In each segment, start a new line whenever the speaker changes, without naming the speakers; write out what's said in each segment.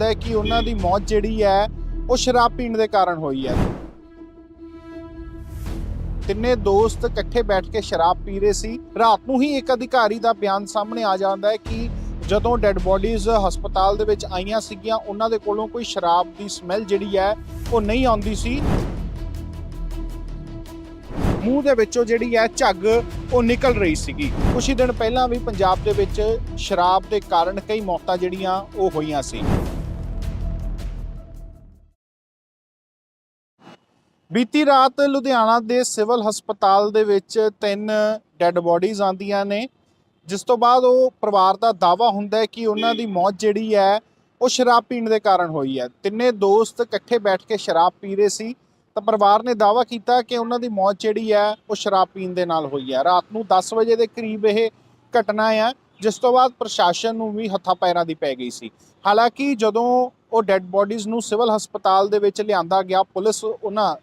ਹੁੰਦਾ ਹੈ ਕਿ ਉਹਨਾਂ ਦੀ ਮੌਤ ਜਿਹੜੀ ਹੈ, ਉਹ ਸ਼ਰਾਬ ਪੀਣ ਦੇ ਕਾਰਨ ਹੋਈ ਹੈ। ਤਿੰਨੇ ਦੋਸਤ ਇਕੱਠੇ ਬੈਠ ਕੇ ਸ਼ਰਾਬ ਪੀ ਰਹੇ ਸੀ। ਰਾਤ ਨੂੰ ਹੀ ਇੱਕ ਅਧਿਕਾਰੀ ਦਾ ਬਿਆਨ ਸਾਹਮਣੇ ਆ ਜਾਂਦਾ ਹੈ ਕਿ ਜਦੋਂ ਡੈੱਡ ਬੋਡੀਜ਼ ਹਸਪਤਾਲ ਦੇ ਵਿੱਚ ਆਈਆਂ ਸੀਗੀਆਂ, ਉਹਨਾਂ ਦੇ ਕੋਲੋਂ ਕੋਈ ਸ਼ਰਾਬ ਦੀ ਸਮੈਲ ਜਿਹੜੀ ਹੈ, ਉਹ ਨਹੀਂ ਆਉਂਦੀ ਸੀ। ਮੂੰਹ ਦੇ ਵਿੱਚੋਂ ਜਿਹੜੀ ਹੈ ਝੱਗ, ਉਹ ਨਿਕਲ ਰਹੀ ਸੀਗੀ। ਕੁਝ ਹੀ ਦਿਨ ਪਹਿਲਾਂ ਵੀ ਪੰਜਾਬ ਦੇ ਵਿੱਚ ਸ਼ਰਾਬ ਦੇ ਕਾਰਨ ਕਈ ਮੌਤਾਂ ਜਿਹੜੀਆਂ, ਉਹ ਹੋਈਆਂ ਸੀ। ਬੀਤੀ ਰਾਤ ਲੁਧਿਆਣਾ ਦੇ ਸਿਵਲ ਹਸਪਤਾਲ ਦੇ ਵਿੱਚ ਤਿੰਨ ਡੈੱਡ ਬੋਡੀਜ਼ ਆਂਦੀਆਂ ਨੇ, ਜਿਸ ਤੋਂ ਬਾਅਦ ਉਹ ਪਰਿਵਾਰ ਦਾ ਦਾਵਾ ਹੁੰਦਾ ਹੈ ਕਿ ਉਹਨਾਂ ਦੀ ਮੌਤ ਜਿਹੜੀ ਹੈ, ਉਹ ਸ਼ਰਾਬ ਪੀਣ ਦੇ ਕਾਰਨ ਹੋਈ ਹੈ। ਤਿੰਨੇ ਦੋਸਤ ਇਕੱਠੇ ਬੈਠ ਕੇ ਸ਼ਰਾਬ ਪੀ ਰਹੇ ਸੀ। ਤਾਂ ਪਰਿਵਾਰ ਨੇ ਦਾਵਾ ਕੀਤਾ ਕਿ ਉਹਨਾਂ ਦੀ ਮੌਤ ਜਿਹੜੀ ਹੈ, ਉਹ ਸ਼ਰਾਬ ਪੀਣ ਦੇ ਨਾਲ ਹੋਈ ਹੈ। ਰਾਤ ਨੂੰ 10 ਵਜੇ ਦੇ ਕਰੀਬ ਇਹ ਘਟਨਾ ਹੈ ਜਿਸ ਤੋਂ ਬਾਅਦ ਪ੍ਰਸ਼ਾਸਨ ਨੂੰ ਵੀ ਹੱਥਾਂ ਪੈਰਾਂ ਦੀ ਪੈ ਗਈ ਸੀ। ਹਾਲਾਂਕਿ ਜਦੋਂ ਉਹ ਡੈੱਡ ਬੋਡੀਜ਼ ਨੂੰ ਸਿਵਲ ਹਸਪਤਾਲ ਦੇ ਵਿੱਚ ਲਿਆਂਦਾ ਗਿਆ, ਪੁਲਿਸ ਉਹਨਾਂ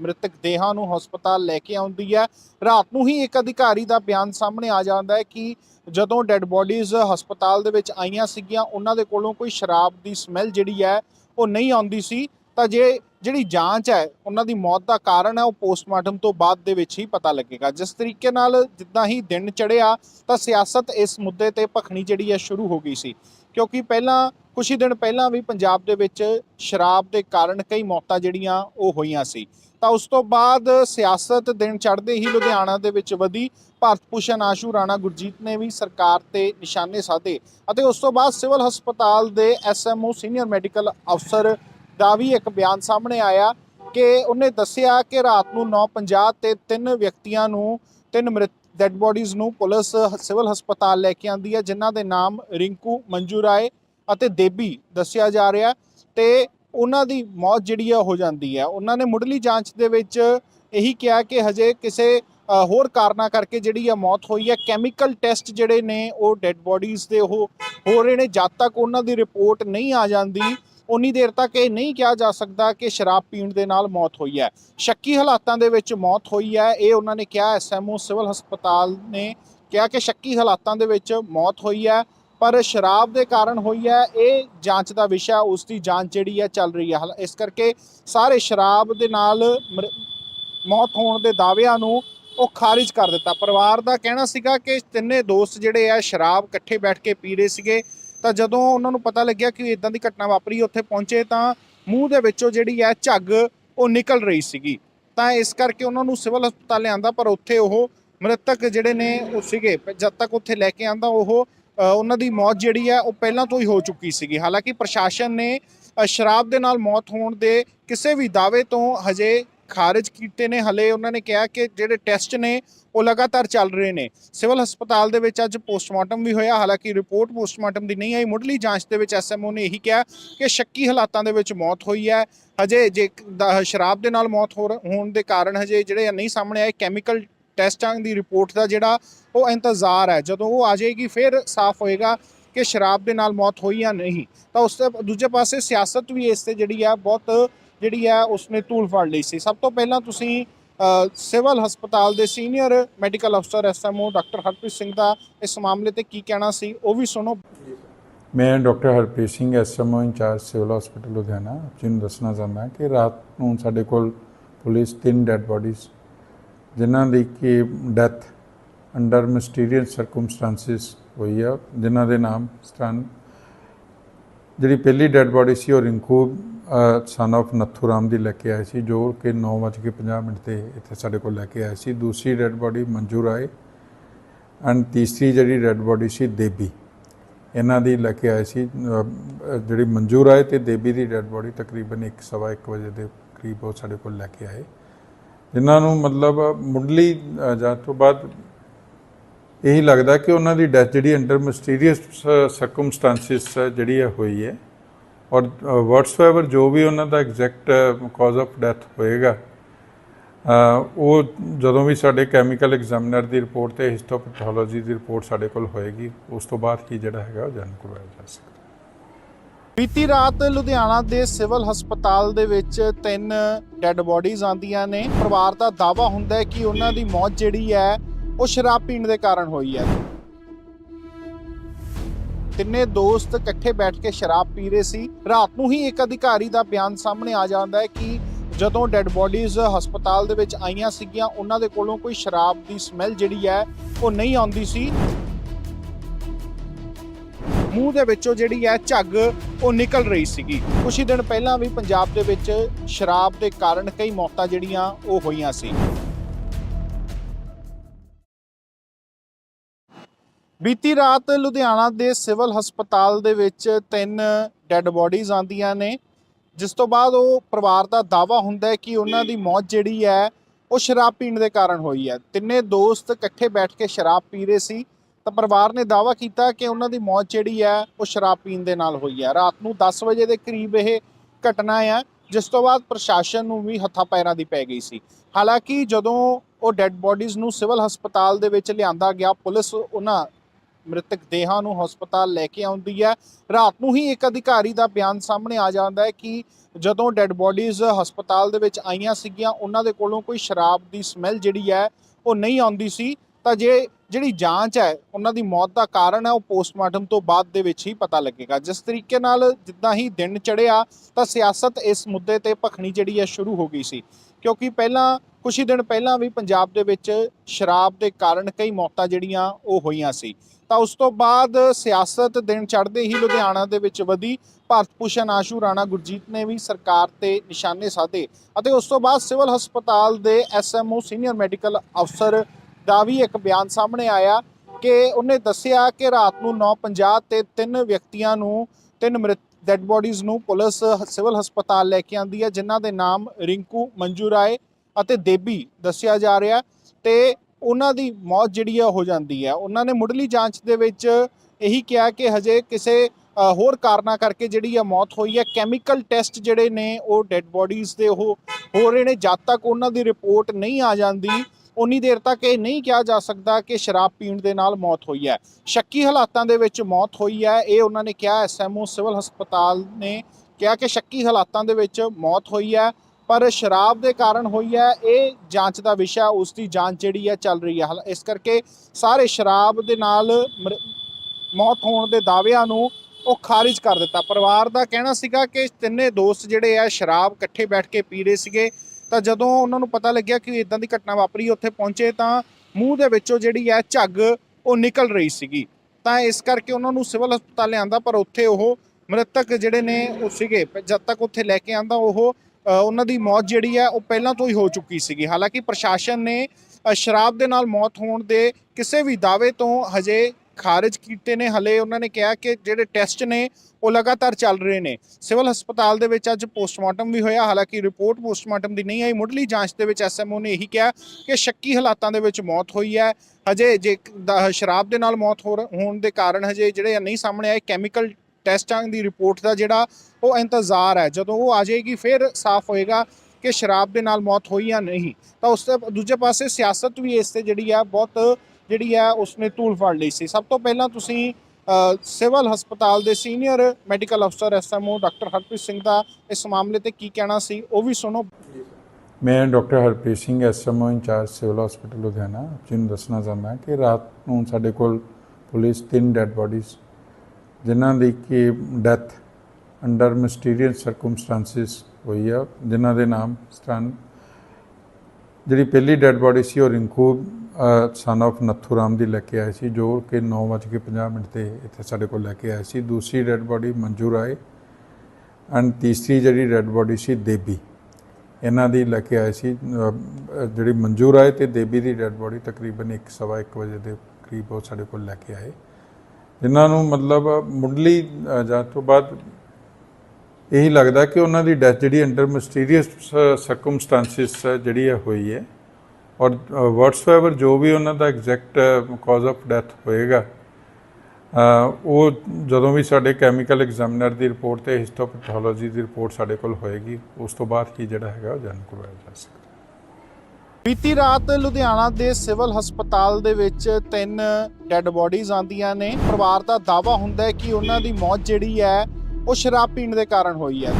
ਮ੍ਰਿਤਕ ਦੇਹਾਂ ਨੂੰ ਹਸਪਤਾਲ ਲੈ ਕੇ ਆਉਂਦੀ ਹੈ। ਰਾਤ ਨੂੰ ਹੀ ਇੱਕ ਅਧਿਕਾਰੀ ਦਾ ਬਿਆਨ ਸਾਹਮਣੇ ਆ ਜਾਂਦਾ ਹੈ ਕਿ ਜਦੋਂ ਡੈੱਡ ਬੋਡੀਜ਼ ਹਸਪਤਾਲ ਦੇ ਵਿੱਚ ਆਈਆਂ ਸੀਗੀਆਂ, ਉਹਨਾਂ ਦੇ ਕੋਲੋਂ ਕੋਈ ਸ਼ਰਾਬ ਦੀ ਸਮੈਲ ਜਿਹੜੀ ਹੈ, ਉਹ ਨਹੀਂ ਆਉਂਦੀ ਸੀ। ਤਾਂ ਜੇ ਜਿਹੜੀ ਜਾਂਚ ਹੈ, ਉਹਨਾਂ ਦੀ ਮੌਤ ਦਾ ਕਾਰਨ ਹੈ, ਉਹ ਪੋਸਟਮਾਰਟਮ ਤੋਂ ਬਾਅਦ ਦੇ ਵਿੱਚ ਹੀ ਪਤਾ ਲੱਗੇਗਾ। ਜਿਸ ਤਰੀਕੇ ਨਾਲ ਜਿੱਦਾਂ ਹੀ ਦਿਨ ਚੜ੍ਹਿਆ, ਤਾਂ ਸਿਆਸਤ ਇਸ ਮੁੱਦੇ ਤੇ ਭਖਣੀ ਜਿਹੜੀ ਹੈ, ਸ਼ੁਰੂ ਹੋ ਗਈ ਸੀ। ਕਿਉਂਕਿ ਪਹਿਲਾਂ ਕੁਝ ਹੀ ਦਿਨ ਪਹਿਲਾਂ ਵੀ ਪੰਜਾਬ ਦੇ ਵਿੱਚ ਸ਼ਰਾਬ ਦੇ ਕਾਰਨ ਕਈ ਮੌਤਾਂ ਜਿਹੜੀਆਂ, ਉਹ ਹੋਈਆਂ ਸੀ। ਤਾਂ ਉਸ ਤੋਂ ਬਾਅਦ ਸਿਆਸਤ ਦਿਨ ਚੜ੍ਹਦੇ ਹੀ ਲੁਧਿਆਣਾ ਦੇ ਵਿੱਚ ਵਧੀ। ਭਾਰਤ ਭੂਸ਼ਣ ਆਸ਼ੂ ਰਾਣਾ ਗੁਰਜੀਤ ਨੇ ਵੀ ਸਰਕਾਰ ਤੇ ਨਿਸ਼ਾਨੇ ਸਾਧੇ ਅਤੇ ਉਸ ਤੋਂ ਬਾਅਦ ਸਿਵਲ ਹਸਪਤਾਲ ਦੇ ਐਸਐਮਓ ਸੀਨੀਅਰ ਮੈਡੀਕਲ ਅਫਸਰ ਦਾ ਵੀ ਇੱਕ ਬਿਆਨ ਸਾਹਮਣੇ ਆਇਆ ਕਿ ਉਹਨੇ ਦੱਸਿਆ ਕਿ ਰਾਤ ਨੂੰ 9:50 ਤੇ ਤਿੰਨ ਵਿਅਕਤੀਆਂ ਨੂੰ, ਤਿੰਨ ਮ੍ਰਿਤ ਡੈੱਡ ਬੋਡੀਜ਼ ਨੂੰ ਪੁਲਿਸ ਸਿਵਲ ਹਸਪਤਾਲ ਲੈ ਕੇ ਆਂਦੀ ਹੈ, ਜਿਨ੍ਹਾਂ ਦੇ ਨਾਮ ਰਿੰਕੂ ਮੰਜੂ ਰਾਏ ਅਤੇ ਦੇਬੀ ਦੱਸਿਆ ਜਾ ਰਿਹਾ ਤੇ ਉਹਨਾਂ ਦੀ ਮੌਤ ਜਿਹੜੀ ਆ ਹੋ ਜਾਂਦੀ ਹੈ ਉਹਨਾਂ ਨੇ ਮੁੱਢਲੀ ਜਾਂਚ ਦੇ ਵਿੱਚ ਇਹੀ ਕਿਹਾ ਕਿ ਹਜੇ ਕਿਸੇ ਹੋਰ ਕਾਰਨਾਂ ਕਰਕੇ ਜਿਹੜੀ ਆ ਮੌਤ ਹੋਈ ਹੈ ਕੈਮੀਕਲ ਟੈਸਟ ਜਿਹੜੇ ਨੇ, ਉਹ ਡੈੱਡ ਬੋਡੀਜ਼ ਦੇ ਉਹ ਹੋ ਰਹੇ ਨੇ। ਜਦ ਤੱਕ ਉਹਨਾਂ ਦੀ ਰਿਪੋਰਟ ਨਹੀਂ ਆ ਜਾਂਦੀ ਉਨੀ ਦੇਰ ਤੱਕ ਇਹ ਨਹੀਂ ਕਿਹਾ ਜਾ ਸਕਦਾ ਕਿ ਸ਼ਰਾਬ ਪੀਣ ਦੇ ਨਾਲ ਮੌਤ ਹੋਈ ਹੈ ਸ਼ੱਕੀ ਹਾਲਾਤਾਂ ਦੇ ਵਿੱਚ ਮੌਤ ਹੋਈ ਹੈ ਇਹ ਉਹਨਾਂ ਨੇ ਕਿਹਾ ਐਸਐਮਓ ਸਿਵਲ ਹਸਪਤਾਲ ਨੇ ਕਿਹਾ ਕਿ ਸ਼ੱਕੀ ਹਾਲਾਤਾਂ ਦੇ ਵਿੱਚ ਮੌਤ ਹੋਈ ਹੈ ਪਰ ਸ਼ਰਾਬ ਦੇ ਕਾਰਨ ਹੋਈ ਹੈ, ਇਹ ਜਾਂਚ ਦਾ ਵਿਸ਼ਾ ਉਸ ਦੀ ਜਾਂਚ ਜਿਹੜੀ ਹੈ ਚੱਲ ਰਹੀ ਹੈ। ਹਾਲ- ਇਸ ਕਰਕੇ ਸਾਰੇ ਸ਼ਰਾਬ ਦੇ ਨਾਲ ਮਰ- ਮੌਤ ਹੋਣ ਦੇ ਦਾਅਵਿਆਂ ਨੂੰ ਉਹ ਖਾਰਿਜ ਕਰ ਦਿੱਤਾ। ਪਰਿਵਾਰ ਦਾ ਕਹਿਣਾ ਸੀਗਾ ਕਿ ਤਿੰਨੇ ਦੋਸਤ ਜਿਹੜੇ ਆ, ਸ਼ਰਾਬ ਇਕੱਠੇ ਬੈਠ ਕੇ ਪੀ ਰਹੇ ਸੀਗੇ। ਤਾਂ ਜਦੋਂ ਉਹਨਾਂ ਨੂੰ ਪਤਾ ਲੱਗਿਆ ਕਿ ਇਦਾਂ ਦੀ ਘਟਨਾ ਵਾਪਰੀ, ਉੱਥੇ ਪਹੁੰਚੇ ਤਾਂ ਮੂੰਹ ਦੇ ਵਿੱਚੋਂ ਜਿਹੜੀ ਹੈ ਝੱਗ ਉਹ ਨਿਕਲ ਰਹੀ ਸੀਗੀ। ਤਾਂ ਇਸ ਕਰਕੇ ਉਹਨਾਂ ਨੂੰ ਸਿਵਲ ਹਸਪਤਾਲ ਲਿਆਂਦਾ, ਪਰ ਉੱਥੇ ਉਹ ਮ੍ਰਿਤਕ ਜਿਹੜੇ ਨੇ ਉਹ ਸੀਗੇ। ਜਦ ਤੱਕ ਉੱਥੇ ਲੈ ਕੇ ਆਂਦਾ, ਉਹ ਉਹਨਾਂ ਦੀ ਮੌਤ ਜਿਹੜੀ ਹੈ, ਉਹ ਪਹਿਲਾਂ ਤੋਂ ਹੀ ਹੋ ਚੁੱਕੀ ਸੀਗੀ। ਹਾਲਾਂਕਿ ਪ੍ਰਸ਼ਾਸਨ ਨੇ ਸ਼ਰਾਬ ਦੇ ਨਾਲ ਮੌਤ ਹੋਣ ਦੇ ਕਿਸੇ ਵੀ ਦਾਅਵੇ ਤੋਂ ਹਜੇ ਖਾਰਜ ਕੀਤੇ ਨੇ। ਹਲੇ ਉਹਨਾਂ ਨੇ ਕਿਹਾ ਕਿ ਜਿਹੜੇ ਟੈਸਟ ਨੇ, ਉਹ ਲਗਾਤਾਰ ਚੱਲ ਰਹੇ ਨੇ। ਸਿਵਲ ਹਸਪਤਾਲ ਦੇ ਵਿੱਚ ਅੱਜ ਪੋਸਟਮਾਰਟਮ ਵੀ ਹੋਇਆ। ਹਾਲਾਂਕਿ ਰਿਪੋਰਟ ਪੋਸਟਮਾਰਟਮ ਦੀ ਨਹੀਂ ਆਈ। ਮੁੱਢਲੀ ਜਾਂਚ ਦੇ ਵਿੱਚ ਐਸਐਮਓ ਨੇ ਇਹੀ ਕਿਹਾ ਕਿ ਸ਼ੱਕੀ ਹਾਲਾਤਾਂ ਦੇ ਵਿੱਚ ਮੌਤ ਹੋਈ ਹੈ। ਹਜੇ ਜੇ ਦਾ- ਸ਼ਰਾਬ ਦੇ ਨਾਲ ਮੌਤ ਹੋ ਰ- ਹੋਣ ਦੇ ਕਾਰਨ ਹਜੇ ਜਿਹੜੇ ਨਹੀਂ ਸਾਹਮਣੇ ਆਏ ਕੈਮੀਕਲ ਟੈਸਟਾਂ ਦੀ ਰਿਪੋਰਟ ਦਾ ਜਿਹੜਾ ਉਹ ਇੰਤਜ਼ਾਰ ਹੈ। ਜਦੋਂ ਉਹ ਆ ਜਾਏਗੀ, ਫਿਰ ਸਾਫ਼ ਹੋਏਗਾ ਕਿ ਸ਼ਰਾਬ ਦੇ ਨਾਲ ਮੌਤ ਹੋਈ ਜਾਂ ਨਹੀਂ। ਤਾਂ ਉਸ ਤੋਂ ਦੂਜੇ ਪਾਸੇ ਸਿਆਸਤ ਵੀ ਇਸ ਤੇ ਜਿਹੜੀ ਆ, ਬਹੁਤ ਜਿਹੜੀ ਆ, ਉਸਨੇ ਧੂਲ ਫੜ ਲਈ ਸੀ। ਸਭ ਤੋਂ ਪਹਿਲਾਂ ਤੁਸੀਂ ਸਿਵਲ ਹਸਪਤਾਲ ਦੇ ਸੀਨੀਅਰ ਮੈਡੀਕਲ ਅਫਸਰ ਐਸਐਮਓ ਡਾਕਟਰ ਹਰਪ੍ਰੀਤ ਸਿੰਘ ਦਾ ਇਸ ਮਾਮਲੇ ਤੇ ਕੀ ਕਹਿਣਾ ਸੀ, ਉਹ ਵੀ ਸੁਣੋ।
ਮੈਂ doctor Harpreet Singh SMO incharge civil hospital Ludhiana. ਆਪ ਜੀ ਨੂੰ ਦੱਸਣਾ ਚਾਹੁੰਦਾ ਕਿ ਰਾਤ ਨੂੰ ਸਾਡੇ ਕੋਲ ਪੁਲਿਸ ਤਿੰਨ ਡੈੱਡ ਬੋਡੀਜ਼ ਜਿਨ੍ਹਾਂ ਦੀ ਕਿ ਡੈਥ ਅੰਡਰ ਮਿਸਟੀਰੀਅਸ ਸਰਕਮਸਟੈਂਸਿਸ ਹੋਈ ਆ, ਜਿਨ੍ਹਾਂ ਦੇ ਨਾਮ ਸਟਨ ਜਿਹੜੀ ਪਹਿਲੀ ਡੈੱਡ ਬੋਡੀ ਸੀ ਉਹ ਰਿੰਕੂ ਸਨ of ਨੱਥੂ ਰਾਮ ਦੀ ਲੈ ਕੇ ਆਏ ਸੀ, ਜੋ ਕਿ 9:50 ਮਿੰਟ ਤੇ ਇੱਥੇ ਸਾਡੇ ਕੋਲ ਲੈ ਕੇ ਆਏ ਸੀ। ਦੂਸਰੀ dead body Manju Rai and ਤੀਸਰੀ ਜਿਹੜੀ ਡੈੱਡ ਬੋਡੀ ਸੀ ਦੇਬੀ। ਇਹਨਾਂ ਦੀ ਲੈ ਕੇ ਆਏ ਸੀ ਜਿਹੜੀ ਮਨਜੂਰ ਆਏ ਤੇ ਦੇਬੀ ਦੀ ਡੈੱਡ ਬੋਡੀ ਤਕਰੀਬਨ 1:15 ਵਜੇ ਦੇ ਕਰੀਬ ਉਹ ਸਾਡੇ ਕੋਲ ਲੈ ਕੇ ਆਏ। ਜਿਨ੍ਹਾਂ ਨੂੰ ਮਤਲਬ ਮੁੱਢਲੀ ਅਹ, ਜਾਂਚ ਤੋਂ ਬਾਅਦ ਇਹੀ ਲੱਗਦਾ ਕਿ ਉਹਨਾਂ ਦੀ ਡੈਥ ਜਿਹੜੀ ਅੰਡਰ ਮਿਸਟੀਰੀਅਸ ਸਰਕਮਸਟੈਂਸਿਸ ਜਿਹੜੀ ਹੈ ਹੋਈ ਹੈ। ਔਰ ਵਟਸਐਵਰ ਜੋ ਵੀ ਉਹਨਾਂ ਦਾ ਐਗਜ਼ੈਕਟ ਕਾਜ਼ ਆਫ ਡੈਥ ਹੋਏਗਾ ਉਹ ਜਦੋਂ ਵੀ ਸਾਡੇ ਕੈਮੀਕਲ ਐਗਜ਼ਾਮੀਨਰ ਦੀ ਰਿਪੋਰਟ ਤੇ ਹਿਸਟੋਪੈਥੋਲੋਜੀ ਦੀ ਰਿਪੋਰਟ ਸਾਡੇ ਕੋਲ ਹੋਏਗੀ ਉਸ ਤੋਂ ਬਾਅਦ ਹੀ ਜਿਹੜਾ ਹੈਗਾ ਉਹ ਜਾਣੂ ਕਰਵਾਇਆ ਜਾ ਸਕਦਾ।
ਬੀਤੀ ਰਾਤ ਲੁਧਿਆਣਾ ਦੇ ਸਿਵਲ ਹਸਪਤਾਲ ਦੇ ਵਿੱਚ ਤਿੰਨ ਡੈੱਡ ਬੋਡੀਜ਼ ਆਂਦੀਆਂ ਨੇ। ਪਰਿਵਾਰ ਦਾ ਦਾਵਾ ਹੁੰਦਾ ਹੈ ਕਿ ਉਹਨਾਂ ਦੀ ਮੌਤ ਜਿਹੜੀ ਹੈ, ਉਹ ਸ਼ਰਾਬ ਪੀਣ ਦੇ ਕਾਰਨ ਹੋਈ ਹੈ। ਤਿੰਨੇ ਦੋਸਤ ਇਕੱਠੇ ਬੈਠ ਕੇ ਸ਼ਰਾਬ ਪੀ ਰਹੇ ਸੀ। ਰਾਤ ਨੂੰ ਹੀ ਇੱਕ ਅਧਿਕਾਰੀ ਦਾ ਬਿਆਨ ਸਾਹਮਣੇ ਆ ਜਾਂਦਾ ਹੈ ਕਿ ਜਦੋਂ ਡੈੱਡ ਬੋਡੀਜ਼ ਹਸਪਤਾਲ ਦੇ ਵਿੱਚ ਆਈਆਂ ਸੀਗੀਆਂ, ਉਹਨਾਂ ਦੇ ਕੋਲੋਂ ਕੋਈ ਸ਼ਰਾਬ ਦੀ ਸਮੈਲ ਜਿਹੜੀ ਹੈ, ਉਹ ਨਹੀਂ ਆਉਂਦੀ ਸੀ। ਮੂੰਹ ਦੇ ਵਿੱਚੋਂ ਜਿਹੜੀ ਹੈ ਝੱਗ, ਉਹ ਨਿਕਲ ਰਹੀ ਸੀਗੀ। ਕੁਝ ਹੀ ਦਿਨ ਪਹਿਲਾਂ ਵੀ ਪੰਜਾਬ ਦੇ ਵਿੱਚ ਸ਼ਰਾਬ ਦੇ ਕਾਰਨ ਕਈ ਮੌਤਾਂ ਜਿਹੜੀਆਂ, ਉਹ ਹੋਈਆਂ ਸੀ। ਬੀਤੀ ਰਾਤ ਲੁਧਿਆਣਾ ਦੇ ਸਿਵਲ ਹਸਪਤਾਲ ਦੇ ਵਿੱਚ ਤਿੰਨ ਡੈੱਡ ਬੋਡੀਜ਼ ਆਂਦੀਆਂ ਨੇ, ਜਿਸ ਤੋਂ ਬਾਅਦ ਉਹ ਪਰਿਵਾਰ ਦਾ ਦਾਵਾ ਹੁੰਦਾ ਹੈ ਕਿ ਉਹਨਾਂ ਦੀ ਮੌਤ ਜਿਹੜੀ ਹੈ, ਉਹ ਸ਼ਰਾਬ ਪੀਣ ਦੇ ਕਾਰਨ ਹੋਈ ਹੈ। ਤਿੰਨੇ ਦੋਸਤ ਇਕੱਠੇ ਬੈਠ ਕੇ ਸ਼ਰਾਬ ਪੀ ਰਹੇ ਸੀ। ਤਾਂ ਪਰਿਵਾਰ ਨੇ ਦਾਵਾ ਕੀਤਾ ਕਿ ਉਹਨਾਂ ਦੀ ਮੌਤ ਜਿਹੜੀ ਹੈ, ਉਹ ਸ਼ਰਾਬ ਪੀਣ ਦੇ ਨਾਲ ਹੋਈ ਹੈ। ਰਾਤ ਨੂੰ 10 ਵਜੇ ਦੇ ਕਰੀਬ ਇਹ ਘਟਨਾ ਹੈ ਜਿਸ ਤੋਂ ਬਾਅਦ ਪ੍ਰਸ਼ਾਸਨ ਨੂੰ ਵੀ ਹੱਥਾਂ ਪੈਰਾਂ ਦੀ ਪੈ ਗਈ ਸੀ। ਹਾਲਾਂਕਿ ਜਦੋਂ ਉਹ ਡੈੱਡ ਬੋਡੀਜ਼ ਨੂੰ ਸਿਵਲ ਹਸਪਤਾਲ ਦੇ ਵਿੱਚ ਲਿਆਂਦਾ ਗਿਆ, ਪੁਲਿਸ ਉਹਨਾਂ ਮ੍ਰਿਤਕ ਦੇਹਾਂ ਨੂੰ ਹਸਪਤਾਲ ਲੈ ਕੇ ਆਉਂਦੀ ਹੈ। ਰਾਤ ਨੂੰ ਹੀ ਇੱਕ ਅਧਿਕਾਰੀ ਦਾ ਬਿਆਨ ਸਾਹਮਣੇ ਆ ਜਾਂਦਾ ਹੈ ਕਿ ਜਦੋਂ ਡੈੱਡ ਬੋਡੀਜ਼ ਹਸਪਤਾਲ ਦੇ ਵਿੱਚ ਆਈਆਂ ਸੀਗੀਆਂ, ਉਹਨਾਂ ਦੇ ਕੋਲੋਂ ਕੋਈ ਸ਼ਰਾਬ ਦੀ ਸਮੈਲ ਜਿਹੜੀ ਹੈ, ਉਹ ਨਹੀਂ ਆਉਂਦੀ ਸੀ। ਤਾਂ ਜੇ ਜਿਹੜੀ ਜਾਂਚ ਹੈ, ਉਹਨਾਂ ਦੀ ਮੌਤ ਦਾ ਕਾਰਨ ਹੈ, ਉਹ ਪੋਸਟਮਾਰਟਮ ਤੋਂ ਬਾਅਦ ਦੇ ਵਿੱਚ ਹੀ ਪਤਾ ਲੱਗੇਗਾ। ਜਿਸ ਤਰੀਕੇ ਨਾਲ ਜਿੱਦਾਂ ਹੀ ਦਿਨ ਚੜਿਆ ਤਾਂ ਸਿਆਸਤ ਇਸ ਮੁੱਦੇ ਤੇ ਭਖਣੀ ਜਿਹੜੀ ਹੈ, ਸ਼ੁਰੂ ਹੋ ਗਈ ਸੀ। ਕਿਉਂਕਿ ਪਹਿਲਾਂ ਕੁਝ ਹੀ ਦਿਨ ਪਹਿਲਾਂ ਵੀ ਪੰਜਾਬ ਦੇ ਵਿੱਚ ਸ਼ਰਾਬ ਦੇ ਕਾਰਨ ਕਈ ਮੌਤਾਂ ਜਿਹੜੀਆਂ, ਉਹ ਹੋਈਆਂ ਸੀ। ਤਾਂ ਉਸ ਤੋਂ ਬਾਅਦ ਸਿਆਸਤ ਦਿਨ ਚੜ੍ਹਦੇ ਹੀ ਲੁਧਿਆਣਾ ਦੇ ਵਿੱਚ ਵਧੀ। ਭਾਰਤ ਭੂਸ਼ਣ ਆਸ਼ੂ ਰਾਣਾ ਗੁਰਜੀਤ ਨੇ ਵੀ ਸਰਕਾਰ ਤੇ ਨਿਸ਼ਾਨੇ ਸਾਧੇ ਅਤੇ ਉਸ ਤੋਂ ਬਾਅਦ ਸਿਵਲ ਹਸਪਤਾਲ ਦੇ ਐਸਐਮਓ ਸੀਨੀਅਰ ਮੈਡੀਕਲ ਅਫਸਰ ਦਾ ਵੀ ਇੱਕ ਬਿਆਨ ਸਾਹਮਣੇ ਆਇਆ ਕਿ ਉਹਨੇ ਦੱਸਿਆ ਕਿ ਰਾਤ ਨੂੰ 9:50 ਤੇ ਤਿੰਨ ਵਿਅਕਤੀਆਂ ਨੂੰ, ਤਿੰਨ ਮ੍ਰਿਤ ਡੈੱਡ ਬੋਡੀਜ਼ ਨੂੰ ਪੁਲਿਸ ਸਿਵਲ ਹਸਪਤਾਲ ਲੈ ਕੇ ਆਂਦੀ ਹੈ, ਜਿਨ੍ਹਾਂ ਦੇ ਨਾਮ ਰਿੰਕੂ ਮੰਜੂ ਰਾਏ ਅਤੇ ਦੇਬੀ ਦੱਸਿਆ ਜਾ ਰਿਹਾ ਤੇ ਉਹਨਾਂ ਦੀ ਮੌਤ ਜਿਹੜੀ ਆ ਹੋ ਜਾਂਦੀ ਹੈ। ਉਹਨਾਂ ਨੇ ਮੁੱਢਲੀ ਜਾਂਚ ਦੇ ਵਿੱਚ ਇਹੀ ਕਿਹਾ ਕਿ ਹਜੇ ਕਿਸੇ ਹੋਰ ਕਾਰਨਾਂ ਕਰਕੇ ਜਿਹੜੀ ਆ, ਮੌਤ ਹੋਈ ਹੈ। ਕੈਮੀਕਲ ਟੈਸਟ ਜਿਹੜੇ ਨੇ, ਉਹ ਡੈੱਡ ਬੋਡੀਜ਼ ਦੇ ਉਹ ਹੋ ਰਹੇ ਨੇ। ਜਦ ਤੱਕ ਉਹਨਾਂ ਦੀ ਰਿਪੋਰਟ ਨਹੀਂ ਆ ਜਾਂਦੀ ਉਨੀ ਦੇਰ ਤੱਕ ਇਹ ਨਹੀਂ ਕਿਹਾ ਜਾ ਸਕਦਾ ਕਿ ਸ਼ਰਾਬ ਪੀਣ ਦੇ ਨਾਲ ਮੌਤ ਹੋਈ ਹੈ। ਸ਼ੱਕੀ ਹਾਲਾਤਾਂ ਦੇ ਵਿੱਚ ਮੌਤ ਹੋਈ ਹੈ। ਇਹ ਉਹਨਾਂ ਨੇ ਕਿਹਾ, ਐਸਐਮਓ ਸਿਵਲ ਹਸਪਤਾਲ ਨੇ ਕਿਹਾ ਕਿ ਸ਼ੱਕੀ ਹਾਲਾਤਾਂ ਦੇ ਵਿੱਚ ਮੌਤ ਹੋਈ ਹੈ, ਪਰ ਸ਼ਰਾਬ ਦੇ ਕਾਰਨ ਹੋਈ ਹੈ। ਇਹ ਜਾਂਚ ਦਾ ਵਿਸ਼ਾ ਉਸ ਦੀ ਜਾਂਚ ਜਿਹੜੀ ਹੈ, ਚੱਲ ਰਹੀ ਹੈ। ਹਾਲਾ- ਇਸ ਕਰਕੇ ਸਾਰੇ ਸ਼ਰਾਬ ਦੇ ਨਾਲ ਮਰ- ਮੌਤ ਹੋਣ ਦੇ ਦਾਅਵਿਆਂ ਨੂੰ ਉਹ ਖਾਰਿਜ ਕਰ ਦਿੱਤਾ। ਪਰਿਵਾਰ ਦਾ ਕਹਿਣਾ ਸੀਗਾ ਕਿ ਤਿੰਨੇ ਦੋਸਤ ਜਿਹੜੇ ਆ, ਸ਼ਰਾਬ ਇਕੱਠੇ ਬੈਠ ਕੇ ਪੀ ਰਹੇ ਸੀਗੇ। ਤਾਂ ਜਦੋਂ ਉਹਨਾਂ ਨੂੰ ਪਤਾ ਲੱਗਿਆ ਕਿ ਇਦਾਂ ਦੀ ਘਟਨਾ ਵਾਪਰੀ, ਉੱਥੇ ਪਹੁੰਚੇ ਤਾਂ ਮੂੰਹ ਦੇ ਵਿੱਚੋਂ ਜਿਹੜੀ ਹੈ ਝੱਗ ਉਹ ਨਿਕਲ ਰਹੀ ਸੀਗੀ। ਤਾਂ ਇਸ ਕਰਕੇ ਉਹਨਾਂ ਨੂੰ ਸਿਵਲ ਹਸਪਤਾਲ ਲਿਆਂਦਾ, ਪਰ ਉੱਥੇ ਉਹ ਮ੍ਰਿਤਕ ਜਿਹੜੇ ਨੇ ਉਹ ਸੀਗੇ, ਜਦ ਤੱਕ ਉੱਥੇ ਲੈ ਕੇ ਆਂਦਾ, ਉਹ ਉਹਨਾਂ ਦੀ ਮੌਤ ਜਿਹੜੀ ਹੈ ਉਹ ਪਹਿਲਾਂ ਤੋਂ ਹੀ ਹੋ ਚੁੱਕੀ ਸੀਗੀ। ਹਾਲਾਂਕਿ ਪ੍ਰਸ਼ਾਸਨ ਨੇ ਸ਼ਰਾਬ ਦੇ ਨਾਲ ਮੌਤ ਹੋਣ ਦੇ ਕਿਸੇ ਵੀ ਦਾਅਵੇ ਤੋਂ ਹਜੇ ਖਾਰਜ ਕੀਤੇ ਨੇ, ਹਲੇ ਉਹਨਾਂ ਨੇ ਕਿਹਾ ਕਿ ਜਿਹੜੇ ਟੈਸਟ ਨੇ, ਉਹ ਲਗਾਤਾਰ ਚੱਲ ਰਹੇ ਨੇ। ਸਿਵਲ ਹਸਪਤਾਲ ਦੇ ਵਿੱਚ ਅੱਜ ਪੋਸਟਮਾਰਟਮ ਵੀ ਹੋਇਆ, ਹਾਲਾਂਕਿ ਰਿਪੋਰਟ ਪੋਸਟਮਾਰਟਮ ਦੀ ਨਹੀਂ ਆਈ। ਮੁੱਢਲੀ ਜਾਂਚ ਦੇ ਵਿੱਚ ਐਸਐਮਓ ਨੇ ਇਹੀ ਕਿਹਾ ਕਿ ਸ਼ੱਕੀ ਹਾਲਾਤਾਂ ਦੇ ਵਿੱਚ ਮੌਤ ਹੋਈ ਹੈ। ਹਜੇ ਜੇ ਦਾ- ਸ਼ਰਾਬ ਦੇ ਨਾਲ ਮੌਤ ਹੋ ਹੋਣ ਦੇ ਕਾਰਨ ਹਜੇ ਜਿਹੜੇ ਨਹੀਂ ਸਾਹਮਣੇ ਆਏ ਕੈਮੀਕਲ ਟੈਸਟਾਂ ਦੀ ਰਿਪੋਰਟ ਦਾ ਜਿਹੜਾ ਉਹ ਇੰਤਜ਼ਾਰ ਹੈ। ਜਦੋਂ ਉਹ ਆ ਜਾਏਗੀ, ਫਿਰ ਸਾਫ਼ ਹੋਏਗਾ ਕਿ ਸ਼ਰਾਬ ਦੇ ਨਾਲ ਮੌਤ ਹੋਈ ਜਾਂ ਨਹੀਂ। ਤਾਂ ਉਸ ਦੇ ਦੂਜੇ ਪਾਸੇ ਸਿਆਸਤ ਵੀ ਇਸ ਤੇ ਜਿਹੜੀ ਆ ਬਹੁਤ ਜਿਹੜੀ ਆ, ਉਸਨੇ ਧੂਲ ਫੜ ਲਈ ਸੀ। ਸਭ ਤੋਂ ਪਹਿਲਾਂ ਤੁਸੀਂ ਸਿਵਲ ਹਸਪਤਾਲ ਦੇ ਸੀਨੀਅਰ ਮੈਡੀਕਲ ਅਫਸਰ ਐਸਐਮਓ ਡਾਕਟਰ ਹਰਪ੍ਰੀਤ ਸਿੰਘ ਦਾ ਇਸ ਮਾਮਲੇ ਤੇ ਕੀ ਕਹਿਣਾ ਸੀ, ਉਹ ਵੀ ਸੁਣੋ।
ਮੈਂ doctor Harpreet Singh SMO incharge civil hospital Ludhiana ਜਿਹਨੂੰ ਦੱਸਣਾ ਚਾਹੁੰਦਾ ਕਿ ਰਾਤ ਨੂੰ ਸਾਡੇ ਕੋਲ ਪੁਲਿਸ ਤਿੰਨ ਡੈੱਡ ਬੋਡੀਜ਼, ਜਿਨ੍ਹਾਂ ਦੀ ਕਿ ਡੈਥ ਅੰਡਰ ਮਿਸਟੀਰੀਅਸ ਸਰਕਮਸਟੈਂਸਿਸ ਹੋਈ ਆ, ਜਿਨ੍ਹਾਂ ਦੇ ਨਾਮ ਸਟਨ ਜਿਹੜੀ ਪਹਿਲੀ ਡੈੱਡ ਬੋਡੀ ਸੀ ਉਹ ਰਿੰਕੂ ਸਨ of ਨੱਥੂ ਰਾਮ ਦੀ ਲੈ ਕੇ ਆਏ ਸੀ ਜੋ ਕਿ 9:50 ਮਿੰਟ ਤੇ ਇੱਥੇ ਸਾਡੇ ਕੋਲ ਲੈ ਕੇ ਆਏ ਸੀ। ਦੂਸਰੀ dead body Manju Rai and ਤੀਸਰੀ ਜਿਹੜੀ ਡੈੱਡ ਬੋਡੀ ਸੀ ਦੇਬੀ। ਇਹਨਾਂ ਦੀ ਲੈ ਕੇ ਆਏ ਸੀ ਜਿਹੜੀ ਮੰਜੂ ਰਾਏ ਤੇ ਦੇਬੀ ਦੀ ਡੈੱਡ ਬੋਡੀ ਤਕਰੀਬਨ 1:30 ਵਜੇ ਦੇ ਕਰੀਬ ਉਹ ਸਾਡੇ ਕੋਲ ਲੈ ਕੇ ਆਏ। ਜਿਨ੍ਹਾਂ ਨੂੰ ਮਤਲਬ ਮੁੱਢਲੀ ਅਹ, ਜਾਂਚ ਤੋਂ ਬਾਅਦ ਇਹੀ ਲੱਗਦਾ ਕਿ ਉਹਨਾਂ ਦੀ ਡੈਥ ਜਿਹੜੀ ਅੰਡਰ ਮਿਸਟੀਰੀਅਸ ਸਰਕਮਸਟੈਂਸਿਸ ਜਿਹੜੀ ਹੈ ਹੋਈ ਹੈ ਔਰ ਵਟਸਐਵਰ ਜੋ ਵੀ ਉਹਨਾਂ ਦਾ ਐਗਜ਼ੈਕਟ ਕਾਜ਼ ਆਫ ਡੈਥ ਹੋਏਗਾ ਉਹ ਜਦੋਂ ਵੀ ਸਾਡੇ ਕੈਮੀਕਲ ਐਗਜ਼ਾਮੀਨਰ ਦੀ ਰਿਪੋਰਟ ਤੇ ਹਿਸਟੋਪੈਥੋਲੋਜੀ ਦੀ ਰਿਪੋਰਟ ਸਾਡੇ ਕੋਲ ਹੋਏਗੀ, ਉਸ ਤੋਂ ਬਾਅਦ ਹੀ ਜਿਹੜਾ ਹੈਗਾ ਉਹ ਜਾਣ ਕਰਵਾਇਆ ਜਾ ਸਕਦਾ।
ਬੀਤੀ ਰਾਤ ਲੁਧਿਆਣਾ ਦੇ ਸਿਵਲ ਹਸਪਤਾਲ ਦੇ ਵਿੱਚ ਤਿੰਨ ਡੈੱਡ ਬੋਡੀਜ਼ ਆਂਦੀਆਂ ਨੇ। ਪਰਿਵਾਰ ਦਾ ਦਾਵਾ ਹੁੰਦਾ ਹੈ ਕਿ ਉਹਨਾਂ ਦੀ ਮੌਤ ਜਿਹੜੀ ਹੈ, ਉਹ ਸ਼ਰਾਬ ਪੀਣ ਦੇ ਕਾਰਨ ਹੋਈ ਹੈ।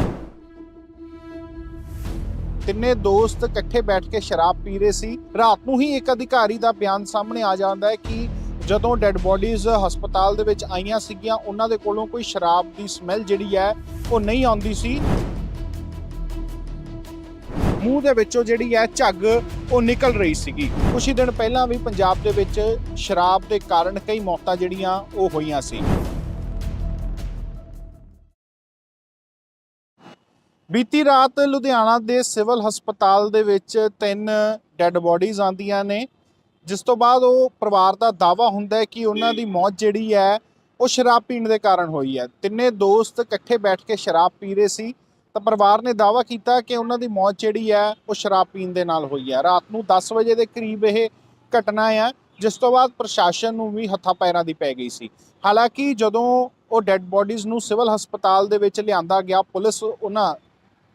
ਤਿੰਨੇ ਦੋਸਤ ਇਕੱਠੇ ਬੈਠ ਕੇ ਸ਼ਰਾਬ ਪੀ ਰਹੇ ਸੀ। ਰਾਤ ਨੂੰ ਹੀ ਇੱਕ ਅਧਿਕਾਰੀ ਦਾ ਬਿਆਨ ਸਾਹਮਣੇ ਆ ਜਾਂਦਾ ਹੈ ਕਿ ਜਦੋਂ ਡੈੱਡ ਬੋਡੀਜ਼ ਹਸਪਤਾਲ ਦੇ ਵਿੱਚ ਆਈਆਂ ਸੀਗੀਆਂ, ਉਹਨਾਂ ਦੇ ਕੋਲੋਂ ਕੋਈ ਸ਼ਰਾਬ ਦੀ ਸਮੈਲ ਜਿਹੜੀ ਹੈ, ਉਹ ਨਹੀਂ ਆਉਂਦੀ ਸੀ। ਮੂੰਹ ਦੇ ਵਿੱਚੋਂ ਜਿਹੜੀ ਹੈ ਝੱਗ, ਉਹ ਨਿਕਲ ਰਹੀ ਸੀਗੀ। ਕੁਝ ਹੀ ਦਿਨ ਪਹਿਲਾਂ ਵੀ ਪੰਜਾਬ ਦੇ ਵਿੱਚ ਸ਼ਰਾਬ ਦੇ ਕਾਰਨ ਕਈ ਮੌਤਾਂ ਜਿਹੜੀਆਂ, ਉਹ ਹੋਈਆਂ ਸੀ। ਬੀਤੀ ਰਾਤ ਲੁਧਿਆਣਾ ਦੇ ਸਿਵਲ ਹਸਪਤਾਲ ਦੇ ਵਿੱਚ ਤਿੰਨ ਡੈੱਡ ਬੋਡੀਜ਼ ਆਂਦੀਆਂ ਨੇ, ਜਿਸ ਤੋਂ ਬਾਅਦ ਉਹ ਪਰਿਵਾਰ ਦਾ ਦਾਵਾ ਹੁੰਦਾ ਹੈ ਕਿ ਉਹਨਾਂ ਦੀ ਮੌਤ ਜਿਹੜੀ ਹੈ, ਉਹ ਸ਼ਰਾਬ ਪੀਣ ਦੇ ਕਾਰਨ ਹੋਈ ਹੈ। ਤਿੰਨੇ ਦੋਸਤ ਇਕੱਠੇ ਬੈਠ ਕੇ ਸ਼ਰਾਬ ਪੀ ਰਹੇ ਸੀ। ਤਾਂ ਪਰਿਵਾਰ ਨੇ ਦਾਵਾ ਕੀਤਾ ਕਿ ਉਹਨਾਂ ਦੀ ਮੌਤ ਜਿਹੜੀ ਹੈ, ਉਹ ਸ਼ਰਾਬ ਪੀਣ ਦੇ ਨਾਲ ਹੋਈ ਹੈ। ਰਾਤ ਨੂੰ 10 ਵਜੇ ਦੇ ਕਰੀਬ ਇਹ ਘਟਨਾ ਹੈ ਜਿਸ ਤੋਂ ਬਾਅਦ ਪ੍ਰਸ਼ਾਸਨ ਨੂੰ ਵੀ ਹੱਥਾਂ ਪੈਰਾਂ ਦੀ ਪੈ ਗਈ ਸੀ। ਹਾਲਾਂਕਿ ਜਦੋਂ ਉਹ ਡੈੱਡ ਬੋਡੀਜ਼ ਨੂੰ ਸਿਵਲ ਹਸਪਤਾਲ ਦੇ ਵਿੱਚ ਲਿਆਂਦਾ ਗਿਆ, ਪੁਲਿਸ ਉਹਨਾਂ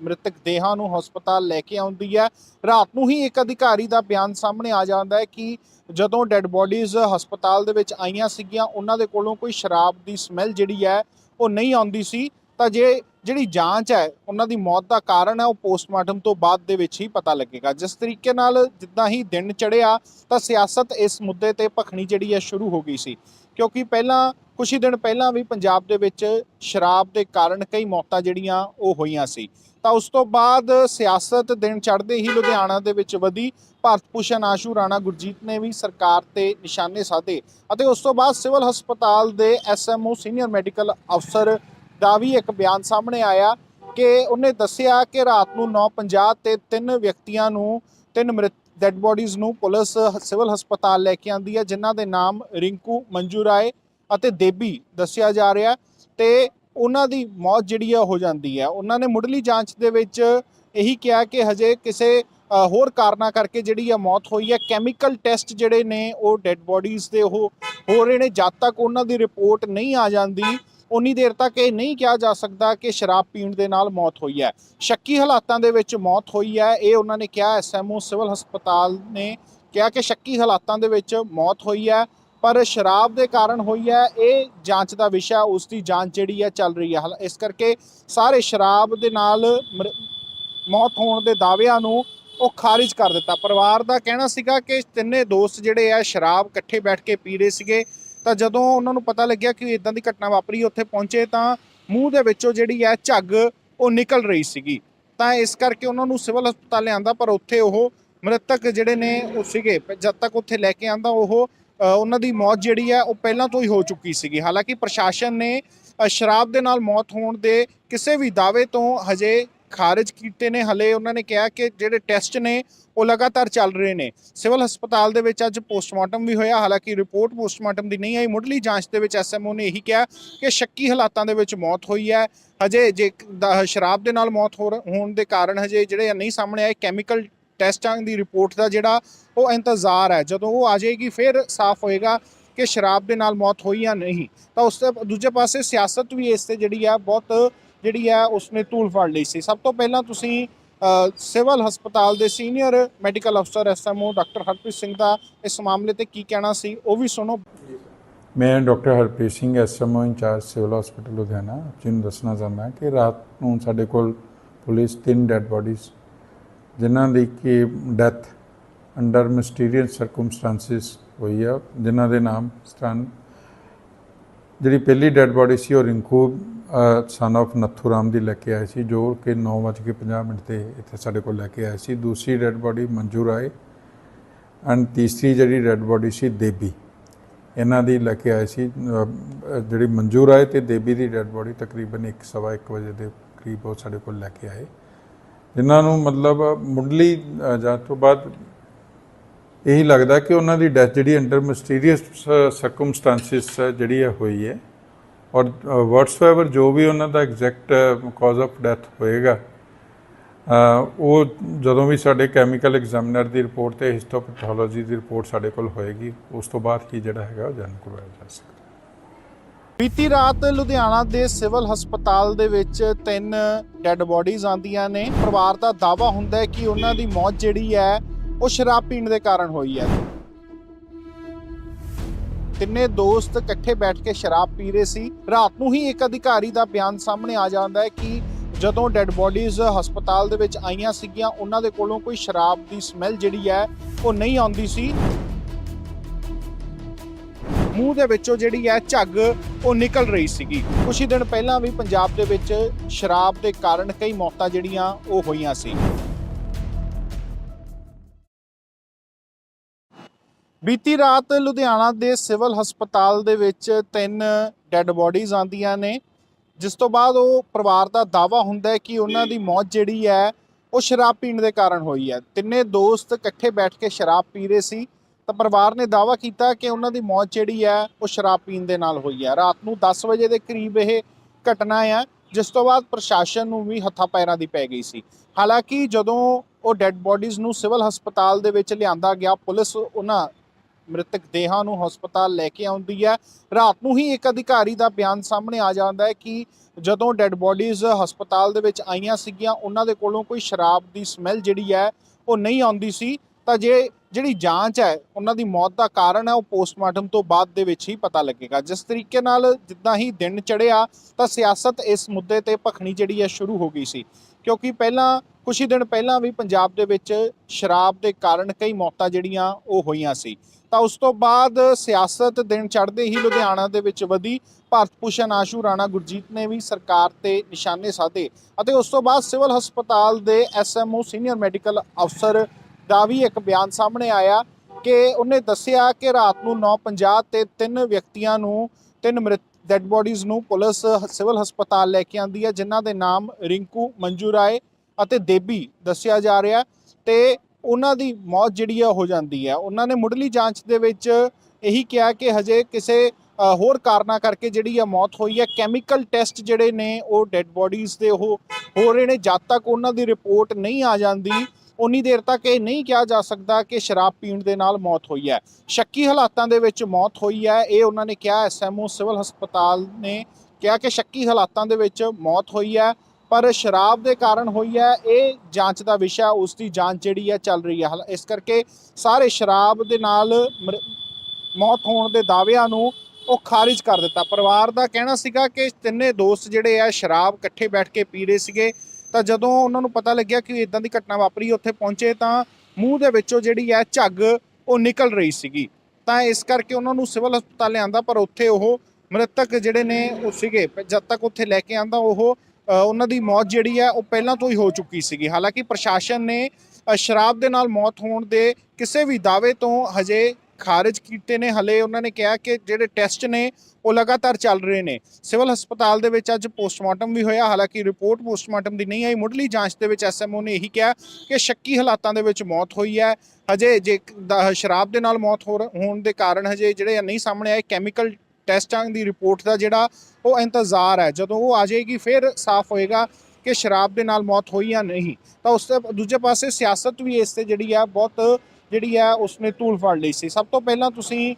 ਮ੍ਰਿਤਕ ਦੇਹਾਂ ਨੂੰ ਹਸਪਤਾਲ ਲੈ ਕੇ ਆਉਂਦੀ ਹੈ। ਰਾਤ ਨੂੰ ਹੀ ਇੱਕ ਅਧਿਕਾਰੀ ਦਾ ਬਿਆਨ ਸਾਹਮਣੇ ਆ ਜਾਂਦਾ ਹੈ ਕਿ ਜਦੋਂ ਡੈੱਡ ਬੋਡੀਜ਼ ਹਸਪਤਾਲ ਦੇ ਵਿੱਚ ਆਈਆਂ ਸੀਗੀਆਂ, ਉਹਨਾਂ ਦੇ ਕੋਲੋਂ ਕੋਈ ਸ਼ਰਾਬ ਦੀ ਸਮੈਲ ਜਿਹੜੀ ਹੈ, ਉਹ ਨਹੀਂ ਆਉਂਦੀ ਸੀ। ਤਾਂ ਜੇ ਜਿਹੜੀ ਜਾਂਚ ਹੈ, ਉਹਨਾਂ ਦੀ ਮੌਤ ਦਾ ਕਾਰਨ ਹੈ, ਉਹ ਪੋਸਟਮਾਰਟਮ ਤੋਂ ਬਾਅਦ ਦੇ ਵਿੱਚ ਹੀ ਪਤਾ ਲੱਗੇਗਾ। ਜਿਸ ਤਰੀਕੇ ਨਾਲ ਜਿੱਦਾਂ ਹੀ ਦਿਨ ਚੜ੍ਹਿਆ, ਤਾਂ ਸਿਆਸਤ ਇਸ ਮੁੱਦੇ ਤੇ ਭਖਣੀ ਜਿਹੜੀ ਹੈ, ਸ਼ੁਰੂ ਹੋ ਗਈ ਸੀ। ਕਿਉਂਕਿ ਪਹਿਲਾਂ ਕੁਝ ਹੀ ਦਿਨ ਪਹਿਲਾਂ ਵੀ ਪੰਜਾਬ ਦੇ ਵਿੱਚ ਸ਼ਰਾਬ ਦੇ ਕਾਰਨ ਕਈ ਮੌਤਾਂ ਜਿਹੜੀਆਂ ਉਹ ਹੋਈਆਂ ਸੀ। ਤਾਂ ਉਸ ਤੋਂ ਬਾਅਦ ਸਿਆਸਤ ਦਿਨ ਚੜ੍ਹਦੇ ਹੀ ਲੁਧਿਆਣਾ ਦੇ ਵਿੱਚ ਵਧੀ। ਭਾਰਤ ਭੂਸ਼ਣ ਆਸ਼ੂ ਰਾਣਾ ਗੁਰਜੀਤ ਨੇ ਵੀ ਸਰਕਾਰ ਤੇ ਨਿਸ਼ਾਨੇ ਸਾਧੇ ਅਤੇ ਉਸ ਤੋਂ ਬਾਅਦ ਸਿਵਲ ਹਸਪਤਾਲ ਦੇ ਐਸਐਮਓ ਸੀਨੀਅਰ ਮੈਡੀਕਲ ਅਫਸਰ ਦਾ ਵੀ ਇੱਕ ਬਿਆਨ ਸਾਹਮਣੇ ਆਇਆ ਕਿ ਉਹਨੇ ਦੱਸਿਆ ਕਿ ਰਾਤ ਨੂੰ 9:50 ਤੇ ਤਿੰਨ ਵਿਅਕਤੀਆਂ ਨੂੰ ਤਿੰਨ ਮ੍ਰਿਤ ਡੈੱਡ ਬੋਡੀਜ਼ ਨੂੰ ਪੁਲਿਸ ਸਿਵਲ ਹਸਪਤਾਲ ਲੈ ਕੇ ਆਂਦੀ ਹੈ, ਜਿਨ੍ਹਾਂ ਦੇ ਨਾਮ ਰਿੰਕੂ ਮੰਜੂ ਰਾਏ ਅਤੇ ਦੇਬੀ ਦੱਸਿਆ ਜਾ ਰਿਹਾ ਤੇ ਉਹਨਾਂ ਦੀ ਮੌਤ ਜਿਹੜੀ ਆ ਹੋ ਜਾਂਦੀ ਹੈ। ਉਹਨਾਂ ਨੇ ਮੁੱਢਲੀ ਜਾਂਚ ਦੇ ਵਿੱਚ ਇਹੀ ਕਿਹਾ ਕਿ ਹਜੇ ਕਿਸੇ ਹੋਰ ਕਾਰਨਾਂ ਕਰਕੇ ਜਿਹੜੀ ਆ ਮੌਤ ਹੋਈ ਹੈ। ਕੈਮੀਕਲ ਟੈਸਟ ਜਿਹੜੇ ਨੇ, ਉਹ ਡੈੱਡ ਬੋਡੀਜ਼ ਦੇ ਉਹ ਹੋ ਰਹੇ ਨੇ। ਜਦ ਤੱਕ ਉਹਨਾਂ ਦੀ ਰਿਪੋਰਟ ਨਹੀਂ ਆ ਜਾਂਦੀ ਉਨੀ ਦੇਰ ਤੱਕ ਇਹ ਨਹੀਂ ਕਿਹਾ ਜਾ ਸਕਦਾ ਕਿ ਸ਼ਰਾਬ ਪੀਣ ਦੇ ਨਾਲ ਮੌਤ ਹੋਈ ਹੈ। ਸ਼ੱਕੀ ਹਾਲਾਤਾਂ ਦੇ ਵਿੱਚ ਮੌਤ ਹੋਈ ਹੈ। ਇਹ ਉਹਨਾਂ ਨੇ ਕਿਹਾ ਐਸਐਮਓ ਸਿਵਲ ਹਸਪਤਾਲ ਨੇ ਕਿਹਾ ਕਿ ਸ਼ੱਕੀ ਹਾਲਾਤਾਂ ਦੇ ਵਿੱਚ ਮੌਤ ਹੋਈ ਹੈ, ਪਰ ਸ਼ਰਾਬ ਦੇ ਕਾਰਨ ਹੋਈ ਹੈ। ਇਹ ਜਾਂਚ ਦਾ ਵਿਸ਼ਾ ਉਸ ਦੀ ਜਾਂਚ ਜਿਹੜੀ ਹੈ, ਚੱਲ ਰਹੀ ਹੈ। ਹਾਲਾ- ਇਸ ਕਰਕੇ ਸਾਰੇ ਸ਼ਰਾਬ ਦੇ ਨਾਲ ਮਰ- ਮੌਤ ਹੋਣ ਦੇ ਦਾਅਵਿਆਂ ਨੂੰ ਉਹ ਖਾਰਿਜ ਕਰ ਦਿੱਤਾ। ਪਰਿਵਾਰ ਦਾ ਕਹਿਣਾ ਸੀਗਾ ਕਿ ਤਿੰਨੇ ਦੋਸਤ ਜਿਹੜੇ ਆ, ਸ਼ਰਾਬ ਇਕੱਠੇ ਬੈਠ ਕੇ ਪੀ ਰਹੇ ਸੀਗੇ। ਤਾਂ ਜਦੋਂ ਉਹਨਾਂ ਨੂੰ ਪਤਾ ਲੱਗਿਆ ਕਿ ਇਦਾਂ ਦੀ ਘਟਨਾ ਵਾਪਰੀ, ਉੱਥੇ ਪਹੁੰਚੇ ਤਾਂ ਮੂੰਹ ਦੇ ਵਿੱਚੋਂ ਜਿਹੜੀ ਹੈ ਝੱਗ ਉਹ ਨਿਕਲ ਰਹੀ ਸੀਗੀ। ਤਾਂ ਇਸ ਕਰਕੇ ਉਹਨਾਂ ਨੂੰ ਸਿਵਲ ਹਸਪਤਾਲ ਲਿਆਂਦਾ, ਪਰ ਉੱਥੇ ਉਹ ਮ੍ਰਿਤਕ ਜਿਹੜੇ ਨੇ ਉਹ ਸੀਗੇ, ਜਦ ਤੱਕ ਉੱਥੇ ਲੈ ਕੇ ਆਂਦਾ, ਉਹ ਉਹਨਾਂ ਦੀ ਮੌਤ ਜਿਹੜੀ ਹੈ ਉਹ ਪਹਿਲਾਂ ਤੋਂ ਹੀ ਹੋ ਚੁੱਕੀ ਸੀਗੀ। ਹਾਲਾਂਕਿ ਪ੍ਰਸ਼ਾਸਨ ਨੇ ਸ਼ਰਾਬ ਦੇ ਨਾਲ ਮੌਤ ਹੋਣ ਦੇ ਕਿਸੇ ਵੀ ਦਾਅਵੇ ਤੋਂ ਹਜੇ ਖਾਰਜ ਕੀਤੇ ਨੇ, ਹਲੇ ਉਹਨਾਂ ਨੇ ਕਿਹਾ ਕਿ ਜਿਹੜੇ ਟੈਸਟ ਨੇ, ਉਹ ਲਗਾਤਾਰ ਚੱਲ ਰਹੇ ਨੇ। ਸਿਵਲ ਹਸਪਤਾਲ ਦੇ ਵਿੱਚ ਅੱਜ ਪੋਸਟਮਾਰਟਮ ਵੀ ਹੋਇਆ, ਹਾਲਾਂਕਿ ਰਿਪੋਰਟ ਪੋਸਟਮਾਰਟਮ ਦੀ ਨਹੀਂ ਆਈ। ਮੁੱਢਲੀ ਜਾਂਚ ਦੇ ਵਿੱਚ ਐਸਐਮਓ ਨੇ ਇਹੀ ਕਿਹਾ ਕਿ ਸ਼ੱਕੀ ਹਾਲਾਤਾਂ ਦੇ ਵਿੱਚ ਮੌਤ ਹੋਈ ਹੈ। ਹਜੇ ਜੇ ਦਾ- ਸ਼ਰਾਬ ਦੇ ਨਾਲ ਮੌਤ ਹੋਣ ਦੇ ਕਾਰਨ ਹਜੇ ਜਿਹੜੇ ਨਹੀਂ ਸਾਹਮਣੇ ਆਏ, ਕੈਮੀਕਲ ਟੈਸਟਾਂ ਦੀ ਰਿਪੋਰਟ ਦਾ ਜਿਹੜਾ ਉਹ ਇੰਤਜ਼ਾਰ ਹੈ। ਜਦੋਂ ਉਹ ਆ ਜਾਏਗੀ, ਫਿਰ ਸਾਫ਼ ਹੋਏਗਾ ਕਿ ਸ਼ਰਾਬ ਦੇ ਨਾਲ ਮੌਤ ਹੋਈ ਜਾਂ ਨਹੀਂ। ਤਾਂ ਉਸ ਦੇ ਦੂਜੇ ਪਾਸੇ ਸਿਆਸਤ ਵੀ ਇਸ ਤੇ ਜਿਹੜੀ ਆ ਬਹੁਤ ਜਿਹੜੀ ਆ ਉਸਨੇ ਧੂਲ ਫੜ ਲਈ ਸੀ। ਸਭ ਤੋਂ ਪਹਿਲਾਂ ਤੁਸੀਂ ਸਿਵਲ ਹਸਪਤਾਲ ਦੇ ਸੀਨੀਅਰ ਮੈਡੀਕਲ ਅਫਸਰ ਐਸਐਮਓ ਡਾਕਟਰ ਹਰਪ੍ਰੀਤ ਸਿੰਘ ਦਾ ਇਸ ਮਾਮਲੇ ਤੇ ਕੀ ਕਹਿਣਾ ਸੀ, ਉਹ ਵੀ ਸੁਣੋ।
ਮੈਂ doctor Harpreet Singh SMO incharge civil hospital Ludhiana. ਜਿਹਨੂੰ ਦੱਸਣਾ ਚਾਹੁੰਦਾ ਕਿ ਰਾਤ ਨੂੰ ਸਾਡੇ ਕੋਲ ਪੁਲਿਸ ਤਿੰਨ ਡੈੱਡ ਬੋਡੀਜ਼, ਜਿਨ੍ਹਾਂ ਦੀ ਕਿ ਡੈਥ ਅੰਡਰ ਮਿਸਟੀਰੀਅਸ ਸਰਕਮਸਟੈਂਸਿਸ ਹੋਈ ਆ, ਜਿਨ੍ਹਾਂ ਦੇ ਨਾਮ ਸਟਨ ਜਿਹੜੀ ਪਹਿਲੀ ਡੈੱਡ ਬੋਡੀ ਸੀ ਉਹ ਰਿੰਕੂ ਸਨ of ਨੱਥੂ ਰਾਮ ਦੀ ਲੈ ਕੇ ਆਏ ਸੀ ਜੋ ਕਿ 9:50 ਮਿੰਟ ਤੇ ਇੱਥੇ ਸਾਡੇ ਕੋਲ ਲੈ ਕੇ ਆਏ ਸੀ। ਦੂਸਰੀ dead body Manju Rai and ਤੀਸਰੀ ਜਿਹੜੀ ਡੈੱਡ ਬੋਡੀ ਸੀ ਦੇਬੀ। ਇਹਨਾਂ ਦੀ ਲੈ ਕੇ ਆਏ ਸੀ ਜਿਹੜੀ ਮੰਜੂ ਰਾਏ ਤੇ ਦੇਬੀ ਦੀ ਡੈੱਡ ਬੋਡੀ ਤਕਰੀਬਨ 1:15 ਵਜੇ ਦੇ ਕਰੀਬ ਉਹ ਸਾਡੇ ਕੋਲ ਲੈ ਕੇ ਆਏ। ਜਿਨ੍ਹਾਂ ਨੂੰ ਮਤਲਬ ਮੁੱਢਲੀ ਅਹ, ਜਾਂਚ ਤੋਂ ਬਾਅਦ ਇਹੀ ਲੱਗਦਾ ਕਿ ਉਹਨਾਂ ਦੀ ਡੈਥ ਜਿਹੜੀ ਅੰਡਰ ਮਿਸਟੀਰੀਅਸ ਸਰਕਮਸਟੈਂਸਿਸ ਜਿਹੜੀ ਹੈ ਹੋਈ ਹੈ। ਔਰ ਵਟਸਐਵਰ ਜੋ ਵੀ ਉਹਨਾਂ ਦਾ ਐਗਜ਼ੈਕਟ ਕਾਜ਼ ਆਫ ਡੈਥ ਹੋਏਗਾ ਉਹ ਜਦੋਂ ਵੀ ਸਾਡੇ ਕੈਮੀਕਲ ਐਗਜ਼ਾਮੀਨਰ ਦੀ ਰਿਪੋਰਟ ਤੇ ਹਿਸਟੋਪੈਥੋਲੋਜੀ ਦੀ ਰਿਪੋਰਟ ਸਾਡੇ ਕੋਲ ਹੋਏਗੀ, ਉਸ ਤੋਂ ਬਾਅਦ ਕੀ ਜਿਹੜਾ ਹੈਗਾ ਉਹ ਜਾਣ ਕਰਵਾਇਆ ਜਾ ਸਕਦਾ।
ਬੀਤੀ ਰਾਤ ਲੁਧਿਆਣਾ ਦੇ ਸਿਵਲ ਹਸਪਤਾਲ ਦੇ ਵਿੱਚ ਤਿੰਨ ਡੈੱਡ ਬੋਡੀਜ਼ ਆਂਦੀਆਂ ਨੇ। ਪਰਿਵਾਰ ਦਾ ਦਾਵਾ ਹੁੰਦਾ ਹੈ ਕਿ ਉਹਨਾਂ ਦੀ ਮੌਤ ਜਿਹੜੀ ਹੈ ਉਹ ਸ਼ਰਾਬ ਪੀਣ ਦੇ ਕਾਰਨ ਹੋਈ ਹੈ। ਤਿੰਨੇ ਦੋਸਤ ਇਕੱਠੇ ਬੈਠ ਕੇ ਸ਼ਰਾਬ ਪੀ ਰਹੇ ਸੀ। ਰਾਤ ਨੂੰ ਹੀ ਇੱਕ ਅਧਿਕਾਰੀ ਦਾ ਬਿਆਨ ਸਾਹਮਣੇ ਆ ਜਾਂਦਾ ਹੈ ਕਿ ਜਦੋਂ ਡੈੱਡ ਬੋਡੀਜ਼ ਹਸਪਤਾਲ ਦੇ ਵਿੱਚ ਆਈਆਂ ਸੀਗੀਆਂ, ਉਹਨਾਂ ਦੇ ਕੋਲੋਂ ਕੋਈ ਸ਼ਰਾਬ ਦੀ ਸਮੈਲ ਜਿਹੜੀ ਹੈ, ਉਹ ਨਹੀਂ ਆਉਂਦੀ ਸੀ। ਮੂੰਹ ਦੇ ਵਿੱਚੋਂ ਜਿਹੜੀ ਹੈ ਝੱਗ, ਉਹ ਨਿਕਲ ਰਹੀ ਸੀਗੀ। ਕੁਝ ਹੀ ਦਿਨ ਪਹਿਲਾਂ ਵੀ ਪੰਜਾਬ ਦੇ ਵਿੱਚ ਸ਼ਰਾਬ ਦੇ ਕਾਰਨ ਕਈ ਮੌਤਾਂ ਜਿਹੜੀਆਂ, ਉਹ ਹੋਈਆਂ ਸੀ। ਬੀਤੀ ਰਾਤ ਲੁਧਿਆਣਾ ਦੇ ਸਿਵਲ ਹਸਪਤਾਲ ਦੇ ਵਿੱਚ ਤਿੰਨ ਡੈੱਡ ਬੋਡੀਜ਼ ਆਂਦੀਆਂ ਨੇ, ਜਿਸ ਤੋਂ ਬਾਅਦ ਉਹ ਪਰਿਵਾਰ ਦਾ ਦਾਵਾ ਹੁੰਦਾ ਹੈ ਕਿ ਉਹਨਾਂ ਦੀ ਮੌਤ ਜਿਹੜੀ ਹੈ, ਉਹ ਸ਼ਰਾਬ ਪੀਣ ਦੇ ਕਾਰਨ ਹੋਈ ਹੈ। ਤਿੰਨੇ ਦੋਸਤ ਇਕੱਠੇ ਬੈਠ ਕੇ ਸ਼ਰਾਬ ਪੀ ਰਹੇ ਸੀ, ਤਾਂ ਪਰਿਵਾਰ ਨੇ ਦਾਵਾ ਕੀਤਾ ਕਿ ਉਹਨਾਂ ਦੀ ਮੌਤ ਜਿਹੜੀ ਹੈ, ਉਹ ਸ਼ਰਾਬ ਪੀਣ ਦੇ ਨਾਲ ਹੋਈ ਹੈ। ਰਾਤ ਨੂੰ 10 ਵਜੇ ਦੇ ਕਰੀਬ ਇਹ ਘਟਨਾ ਹੈ ਜਿਸ ਤੋਂ ਬਾਅਦ ਪ੍ਰਸ਼ਾਸਨ ਨੂੰ ਵੀ ਹੱਥਾਂ ਪੈਰਾਂ ਦੀ ਪੈ ਗਈ ਸੀ। ਹਾਲਾਂਕਿ ਜਦੋਂ ਉਹ ਡੈੱਡ ਬੋਡੀਜ਼ ਨੂੰ ਸਿਵਲ ਹਸਪਤਾਲ ਦੇ ਵਿੱਚ ਲਿਆਂਦਾ ਗਿਆ, ਪੁਲਿਸ ਉਹਨਾਂ ਮ੍ਰਿਤਕ ਦੇਹਾਂ ਨੂੰ ਹਸਪਤਾਲ ਲੈ ਕੇ ਆਉਂਦੀ ਹੈ। ਰਾਤ ਨੂੰ ਹੀ ਇੱਕ ਅਧਿਕਾਰੀ ਦਾ ਬਿਆਨ ਸਾਹਮਣੇ ਆ ਜਾਂਦਾ ਹੈ ਕਿ ਜਦੋਂ ਡੈੱਡ ਬੋਡੀਜ਼ ਹਸਪਤਾਲ ਦੇ ਵਿੱਚ ਆਈਆਂ ਸੀਗੀਆਂ, ਉਹਨਾਂ ਦੇ ਕੋਲੋਂ ਕੋਈ ਸ਼ਰਾਬ ਦੀ ਸਮੈਲ ਜਿਹੜੀ ਹੈ, ਉਹ ਨਹੀਂ ਆਉਂਦੀ ਸੀ। ਤਾਂ ਜੇ ਜਿਹੜੀ ਜਾਂਚ ਹੈ, ਉਹਨਾਂ ਦੀ ਮੌਤ ਦਾ ਕਾਰਨ ਹੈ, ਉਹ ਪੋਸਟਮਾਰਟਮ ਤੋਂ ਬਾਅਦ ਦੇ ਵਿੱਚ ਹੀ ਪਤਾ ਲੱਗੇਗਾ। ਜਿਸ ਤਰੀਕੇ ਨਾਲ ਜਿੱਦਾਂ ਹੀ ਦਿਨ ਚੜਿਆ ਤਾਂ ਸਿਆਸਤ ਇਸ ਮੁੱਦੇ ਤੇ ਭਖਣੀ ਜਿਹੜੀ ਹੈ, ਸ਼ੁਰੂ ਹੋ ਗਈ ਸੀ। ਕਿਉਂਕਿ ਪਹਿਲਾਂ ਕੁਝ ਹੀ ਦਿਨ ਪਹਿਲਾਂ ਵੀ ਪੰਜਾਬ ਦੇ ਵਿੱਚ ਸ਼ਰਾਬ ਦੇ ਕਾਰਨ ਕਈ ਮੌਤਾਂ ਜਿਹੜੀਆਂ ਉਹ ਹੋਈਆਂ ਸੀ। ਤਾਂ ਉਸ ਤੋਂ ਬਾਅਦ ਸਿਆਸਤ ਦਿਨ ਚੜ੍ਹਦੇ ਹੀ ਲੁਧਿਆਣਾ ਦੇ ਵਿੱਚ ਵਧੀ। ਭਾਰਤ ਭੂਸ਼ਣ ਆਸ਼ੂ ਰਾਣਾ ਗੁਰਜੀਤ ਨੇ ਵੀ ਸਰਕਾਰ ਤੇ ਨਿਸ਼ਾਨੇ ਸਾਧੇ ਅਤੇ ਉਸ ਤੋਂ ਬਾਅਦ ਸਿਵਲ ਹਸਪਤਾਲ ਦੇ ਐਸਐਮਓ ਸੀਨੀਅਰ ਮੈਡੀਕਲ ਅਫਸਰ ਦਾ ਵੀ ਇੱਕ ਬਿਆਨ ਸਾਹਮਣੇ ਆਇਆ ਕਿ ਉਹਨੇ ਦੱਸਿਆ ਕਿ ਰਾਤ ਨੂੰ 9:50 ਤੇ ਤਿੰਨ ਵਿਅਕਤੀਆਂ ਨੂੰ ਤਿੰਨ ਮ੍ਰਿਤ ਡੈੱਡ ਬੋਡੀਜ਼ ਨੂੰ ਪੁਲਿਸ ਸਿਵਲ ਹਸਪਤਾਲ ਲੈ ਕੇ ਆਂਦੀ ਹੈ, ਜਿਨ੍ਹਾਂ ਦੇ ਨਾਮ ਰਿੰਕੂ ਮੰਜੂ ਰਾਏ ਅਤੇ ਦੇਬੀ ਦੱਸਿਆ ਜਾ ਰਿਹਾ ਤੇ ਉਹਨਾਂ ਦੀ ਮੌਤ ਜਿਹੜੀ ਆ ਹੋ ਜਾਂਦੀ ਹੈ। ਉਹਨਾਂ ਨੇ ਮੁੱਢਲੀ ਜਾਂਚ ਦੇ ਵਿੱਚ ਇਹੀ ਕਿਹਾ ਕਿ ਹਜੇ ਕਿਸੇ ਹੋਰ ਕਾਰਨਾਂ ਕਰਕੇ ਜਿਹੜੀ ਆ ਮੌਤ ਹੋਈ ਹੈ। ਕੈਮੀਕਲ ਟੈਸਟ ਜਿਹੜੇ ਨੇ, ਉਹ ਡੈੱਡ ਬੋਡੀਜ਼ ਦੇ ਉਹ ਹੋ ਰਹੇ ਨੇ। ਜਦ ਤੱਕ ਉਹਨਾਂ ਦੀ ਰਿਪੋਰਟ ਨਹੀਂ ਆ ਜਾਂਦੀ ਉਨੀ ਦੇਰ ਤੱਕ ਇਹ ਨਹੀਂ ਕਿਹਾ ਜਾ ਸਕਦਾ ਕਿ ਸ਼ਰਾਬ ਪੀਣ ਦੇ ਨਾਲ ਮੌਤ ਹੋਈ ਹੈ। ਸ਼ੱਕੀ ਹਾਲਾਤਾਂ ਦੇ ਵਿੱਚ ਮੌਤ ਹੋਈ ਹੈ। ਇਹ ਉਹਨਾਂ ਨੇ ਕਿਹਾ ਐਸਐਮਓ ਸਿਵਲ ਹਸਪਤਾਲ ਨੇ ਕਿਹਾ ਕਿ ਸ਼ੱਕੀ ਹਾਲਾਤਾਂ ਦੇ ਵਿੱਚ ਮੌਤ ਹੋਈ ਹੈ, ਪਰ ਸ਼ਰਾਬ ਦੇ ਕਾਰਨ ਹੋਈ ਹੈ। ਇਹ ਜਾਂਚ ਦਾ ਵਿਸ਼ਾ ਉਸ ਦੀ ਜਾਂਚ ਜਿਹੜੀ ਹੈ, ਚੱਲ ਰਹੀ ਹੈ। ਹਾਲਾ- ਇਸ ਕਰਕੇ ਸਾਰੇ ਸ਼ਰਾਬ ਦੇ ਨਾਲ ਮਰ- ਮੌਤ ਹੋਣ ਦੇ ਦਾਅਵਿਆਂ ਨੂੰ ਉਹ ਖਾਰਿਜ ਕਰ ਦਿੱਤਾ। ਪਰਿਵਾਰ ਦਾ ਕਹਿਣਾ ਸੀਗਾ ਕਿ ਤਿੰਨੇ ਦੋਸਤ ਜਿਹੜੇ ਆ, ਸ਼ਰਾਬ ਇਕੱਠੇ ਬੈਠ ਕੇ ਪੀ ਰਹੇ ਸੀਗੇ। ਤਾਂ ਜਦੋਂ ਉਹਨਾਂ ਨੂੰ ਪਤਾ ਲੱਗਿਆ ਕਿ ਇਦਾਂ ਦੀ ਘਟਨਾ ਵਾਪਰੀ, ਉੱਥੇ ਪਹੁੰਚੇ ਤਾਂ ਮੂੰਹ ਦੇ ਵਿੱਚੋਂ ਜਿਹੜੀ ਹੈ ਝੱਗ ਉਹ ਨਿਕਲ ਰਹੀ ਸੀਗੀ। ਤਾਂ ਇਸ ਕਰਕੇ ਉਹਨਾਂ ਨੂੰ ਸਿਵਲ ਹਸਪਤਾਲ ਲਿਆਂਦਾ, ਪਰ ਉੱਥੇ ਉਹ ਮ੍ਰਿਤਕ ਜਿਹੜੇ ਨੇ ਉਹ ਸੀਗੇ, ਜਦ ਤੱਕ ਉੱਥੇ ਲੈ ਕੇ ਆਂਦਾ, ਉਹ ਉਹਨਾਂ ਦੀ ਮੌਤ ਜਿਹੜੀ ਹੈ ਉਹ ਪਹਿਲਾਂ ਤੋਂ ਹੀ ਹੋ ਚੁੱਕੀ ਸੀਗੀ। ਹਾਲਾਂਕਿ ਪ੍ਰਸ਼ਾਸਨ ਨੇ ਸ਼ਰਾਬ ਦੇ ਨਾਲ ਮੌਤ ਹੋਣ ਦੇ ਕਿਸੇ ਵੀ ਦਾਅਵੇ ਤੋਂ ਹਜੇ ਖਾਰਜ ਕੀਤੇ ਨੇ, ਹਲੇ ਉਹਨਾਂ ਨੇ ਕਿਹਾ ਕਿ ਜਿਹੜੇ ਟੈਸਟ ਨੇ, ਉਹ ਲਗਾਤਾਰ ਚੱਲ ਰਹੇ ਨੇ। ਸਿਵਲ ਹਸਪਤਾਲ ਦੇ ਵਿੱਚ ਅੱਜ ਪੋਸਟਮਾਰਟਮ ਵੀ ਹੋਇਆ, ਹਾਲਾਂਕਿ ਰਿਪੋਰਟ ਪੋਸਟਮਾਰਟਮ ਦੀ ਨਹੀਂ ਆਈ। ਮੁੱਢਲੀ ਜਾਂਚ ਦੇ ਵਿੱਚ ਐਸਐਮਓ ਨੇ ਇਹੀ ਕਿਹਾ ਕਿ ਸ਼ੱਕੀ ਹਾਲਾਤਾਂ ਦੇ ਵਿੱਚ ਮੌਤ ਹੋਈ ਹੈ। ਹਜੇ ਜੇ ਸ਼ਰਾਬ ਦੇ ਨਾਲ ਮੌਤ ਹੋਣ ਦੇ ਕਾਰਨ ਹਜੇ ਜਿਹੜੇ ਨਹੀਂ ਸਾਹਮਣੇ ਆਏ, ਕੈਮੀਕਲ ਟੈਸਟਾਂ ਦੀ ਰਿਪੋਰਟ ਦਾ ਜਿਹੜਾ ਉਹ ਇੰਤਜ਼ਾਰ ਹੈ। ਜਦੋਂ ਉਹ ਆ ਜਾਏਗੀ, ਫਿਰ ਸਾਫ਼ ਹੋਏਗਾ ਕਿ ਸ਼ਰਾਬ ਦੇ ਨਾਲ ਮੌਤ ਹੋਈ ਜਾਂ ਨਹੀਂ। ਤਾਂ ਉਸ ਦੇ ਦੂਜੇ ਪਾਸੇ ਸਿਆਸਤ ਵੀ ਇਸ ਤੇ ਜਿਹੜੀ ਆ ਬਹੁਤ ਜਿਹੜੀ ਆ ਉਸਨੇ ਧੂਲ ਫੜ ਲਈ ਸੀ। ਸਭ ਤੋਂ ਪਹਿਲਾਂ ਤੁਸੀਂ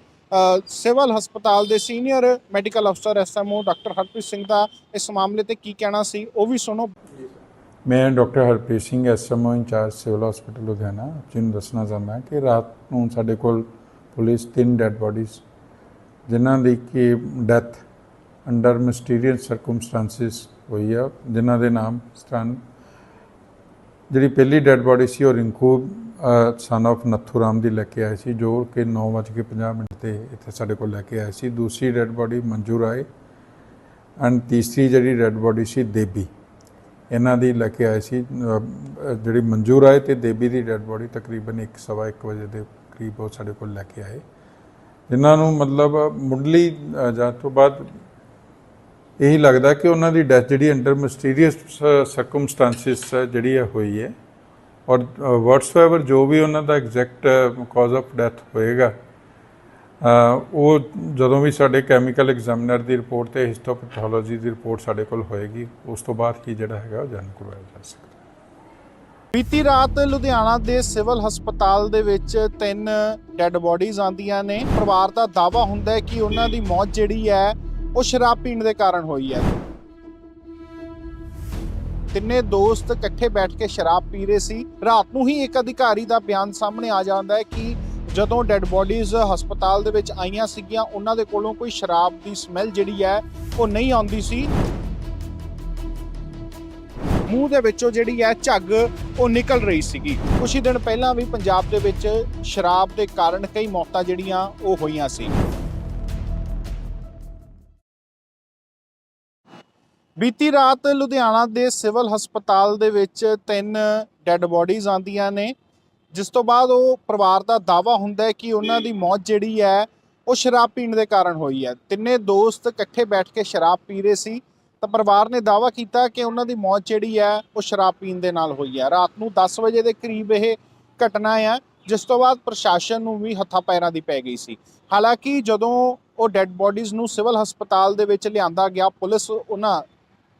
ਸਿਵਲ ਹਸਪਤਾਲ ਦੇ ਸੀਨੀਅਰ ਮੈਡੀਕਲ ਅਫਸਰ ਐਸਐਮਓ ਡਾਕਟਰ ਹਰਪ੍ਰੀਤ ਸਿੰਘ ਦਾ ਇਸ ਮਾਮਲੇ ਤੇ ਕੀ ਕਹਿਣਾ ਸੀ, ਉਹ ਵੀ ਸੁਣੋ।
ਮੈਂ doctor Harpreet Singh SMO incharge civil hospital Ludhiana ਜਿਹਨੂੰ ਦੱਸਣਾ ਚਾਹੁੰਦਾ ਕਿ ਰਾਤ ਨੂੰ ਸਾਡੇ ਕੋਲ ਪੁਲਿਸ ਤਿੰਨ ਡੈੱਡ ਬੋਡੀਜ਼, ਜਿਨ੍ਹਾਂ ਦੀ ਕਿ ਡੈਥ ਅੰਡਰ ਮਿਸਟੀਰੀਅਸ ਸਰਕਮਸਟੈਂਸਿਸ ਹੋਈ ਆ, ਜਿਨ੍ਹਾਂ ਦੇ ਨਾਮ ਸਟਨ ਜਿਹੜੀ ਪਹਿਲੀ ਡੈੱਡ ਬੋਡੀ ਸੀ ਉਹ ਰਿੰਕੂ ਸਨ of ਨੱਥੂ ਰਾਮ ਦੀ ਲੈ ਕੇ ਆਏ ਸੀ ਜੋ ਕਿ 9:50 ਮਿੰਟ ਤੇ ਇੱਥੇ ਸਾਡੇ ਕੋਲ ਲੈ ਕੇ ਆਏ ਸੀ। ਦੂਸਰੀ dead body Manju Rai and ਤੀਸਰੀ ਜਿਹੜੀ ਡੈੱਡ ਬੋਡੀ ਸੀ ਦੇਬੀ। ਇਹਨਾਂ ਦੀ ਲੈ ਕੇ ਆਏ ਸੀ ਜਿਹੜੀ ਮੰਜੂ ਰਾਏ ਤੇ ਦੇਬੀ ਦੀ ਡੈੱਡ ਬੋਡੀ ਤਕਰੀਬਨ 1:30 ਵਜੇ ਦੇ ਕਰੀਬ ਉਹ ਸਾਡੇ ਕੋਲ ਲੈ ਕੇ ਆਏ। ਜਿਨ੍ਹਾਂ ਨੂੰ ਮਤਲਬ ਮੁੱਢਲੀ ਅਹ, ਜਾਂਚ ਤੋਂ ਬਾਅਦ ਇਹੀ ਲੱਗਦਾ ਕਿ ਉਹਨਾਂ ਦੀ ਡੈਥ ਜਿਹੜੀ ਅੰਡਰ ਮਿਸਟੀਰੀਅਸ ਸਰਕਮਸਟੈਂਸਿਸ ਜਿਹੜੀ ਹੈ ਹੋਈ ਹੈ ਔਰ ਵਟਸਐਵਰ ਜੋ ਵੀ ਉਹਨਾਂ ਦਾ ਐਗਜ਼ੈਕਟ ਕਾਜ਼ ਆਫ ਡੈਥ ਹੋਏਗਾ ਉਹ ਜਦੋਂ ਵੀ ਸਾਡੇ ਕੈਮੀਕਲ ਐਗਜ਼ਾਮੀਨਰ ਦੀ ਰਿਪੋਰਟ ਤੇ ਹਿਸਟੋਪੈਥੋਲੋਜੀ ਦੀ ਰਿਪੋਰਟ ਸਾਡੇ ਕੋਲ ਹੋਏਗੀ, ਉਸ ਤੋਂ ਬਾਅਦ ਕੀ ਜਿਹੜਾ ਹੈਗਾ ਉਹ ਜਾਣ ਕਰਵਾਇਆ ਜਾ ਸਕਦਾ।
ਬੀਤੀ ਰਾਤ ਲੁਧਿਆਣਾ ਦੇ ਸਿਵਲ ਹਸਪਤਾਲ ਦੇ ਵਿੱਚ ਤਿੰਨ ਡੈੱਡ ਬੋਡੀਜ਼ ਆਂਦੀਆਂ ਨੇ। ਪਰਿਵਾਰ ਦਾ ਦਾਵਾ ਹੁੰਦਾ ਹੈ ਕਿ ਉਹਨਾਂ ਦੀ ਮੌਤ ਜਿਹੜੀ ਹੈ, ਉਹ ਸ਼ਰਾਬ ਪੀਣ ਦੇ ਕਾਰਨ ਹੋਈ ਹੈ। ਤਿੰਨੇ ਦੋਸਤ ਇਕੱਠੇ ਬੈਠ ਕੇ ਸ਼ਰਾਬ ਪੀ ਰਹੇ ਸੀ। ਰਾਤ ਨੂੰ ਹੀ ਇੱਕ ਅਧਿਕਾਰੀ ਦਾ ਬਿਆਨ ਸਾਹਮਣੇ ਆ ਜਾਂਦਾ ਹੈ ਕਿ ਜਦੋਂ ਡੈੱਡ ਬੋਡੀਜ਼ ਹਸਪਤਾਲ ਦੇ ਵਿੱਚ ਆਈਆਂ ਸੀਗੀਆਂ, ਉਹਨਾਂ ਦੇ ਕੋਲੋਂ ਕੋਈ ਸ਼ਰਾਬ ਦੀ ਸਮੈਲ ਜਿਹੜੀ ਹੈ, ਉਹ ਨਹੀਂ ਆਉਂਦੀ ਸੀ। ਮੂੰਹ ਦੇ ਵਿੱਚੋਂ ਜਿਹੜੀ ਹੈ ਝੱਗ, ਉਹ ਨਿਕਲ ਰਹੀ ਸੀਗੀ। ਕੁਝ ਹੀ ਦਿਨ ਪਹਿਲਾਂ ਵੀ ਪੰਜਾਬ ਦੇ ਵਿੱਚ ਸ਼ਰਾਬ ਦੇ ਕਾਰਨ ਕਈ ਮੌਤਾਂ ਜਿਹੜੀਆਂ, ਉਹ ਹੋਈਆਂ ਸੀ। ਬੀਤੀ ਰਾਤ ਲੁਧਿਆਣਾ ਦੇ ਸਿਵਲ ਹਸਪਤਾਲ ਦੇ ਵਿੱਚ ਤਿੰਨ ਡੈੱਡ ਬੋਡੀਜ਼ ਆਂਦੀਆਂ ਨੇ, ਜਿਸ ਤੋਂ ਬਾਅਦ ਉਹ ਪਰਿਵਾਰ ਦਾ ਦਾਵਾ ਹੁੰਦਾ ਹੈ ਕਿ ਉਹਨਾਂ ਦੀ ਮੌਤ ਜਿਹੜੀ ਹੈ, ਉਹ ਸ਼ਰਾਬ ਪੀਣ ਦੇ ਕਾਰਨ ਹੋਈ ਹੈ। ਤਿੰਨੇ ਦੋਸਤ ਇਕੱਠੇ ਬੈਠ ਕੇ ਸ਼ਰਾਬ ਪੀ ਰਹੇ ਸੀ। ਤਾਂ ਪਰਿਵਾਰ ਨੇ ਦਾਵਾ ਕੀਤਾ ਕਿ ਉਹਨਾਂ ਦੀ ਮੌਤ ਜਿਹੜੀ ਹੈ, ਉਹ ਸ਼ਰਾਬ ਪੀਣ ਦੇ ਨਾਲ ਹੋਈ ਹੈ। ਰਾਤ ਨੂੰ 10 ਵਜੇ ਦੇ ਕਰੀਬ ਇਹ ਘਟਨਾ ਹੈ ਜਿਸ ਤੋਂ ਬਾਅਦ ਪ੍ਰਸ਼ਾਸਨ ਨੂੰ ਵੀ ਹੱਥਾਂ ਪੈਰਾਂ ਦੀ ਪੈ ਗਈ ਸੀ। ਹਾਲਾਂਕਿ ਜਦੋਂ ਉਹ ਡੈੱਡ ਬੋਡੀਜ਼ ਨੂੰ ਸਿਵਲ ਹਸਪਤਾਲ ਦੇ ਵਿੱਚ ਲਿਆਂਦਾ ਗਿਆ, ਪੁਲਿਸ ਉਹਨਾਂ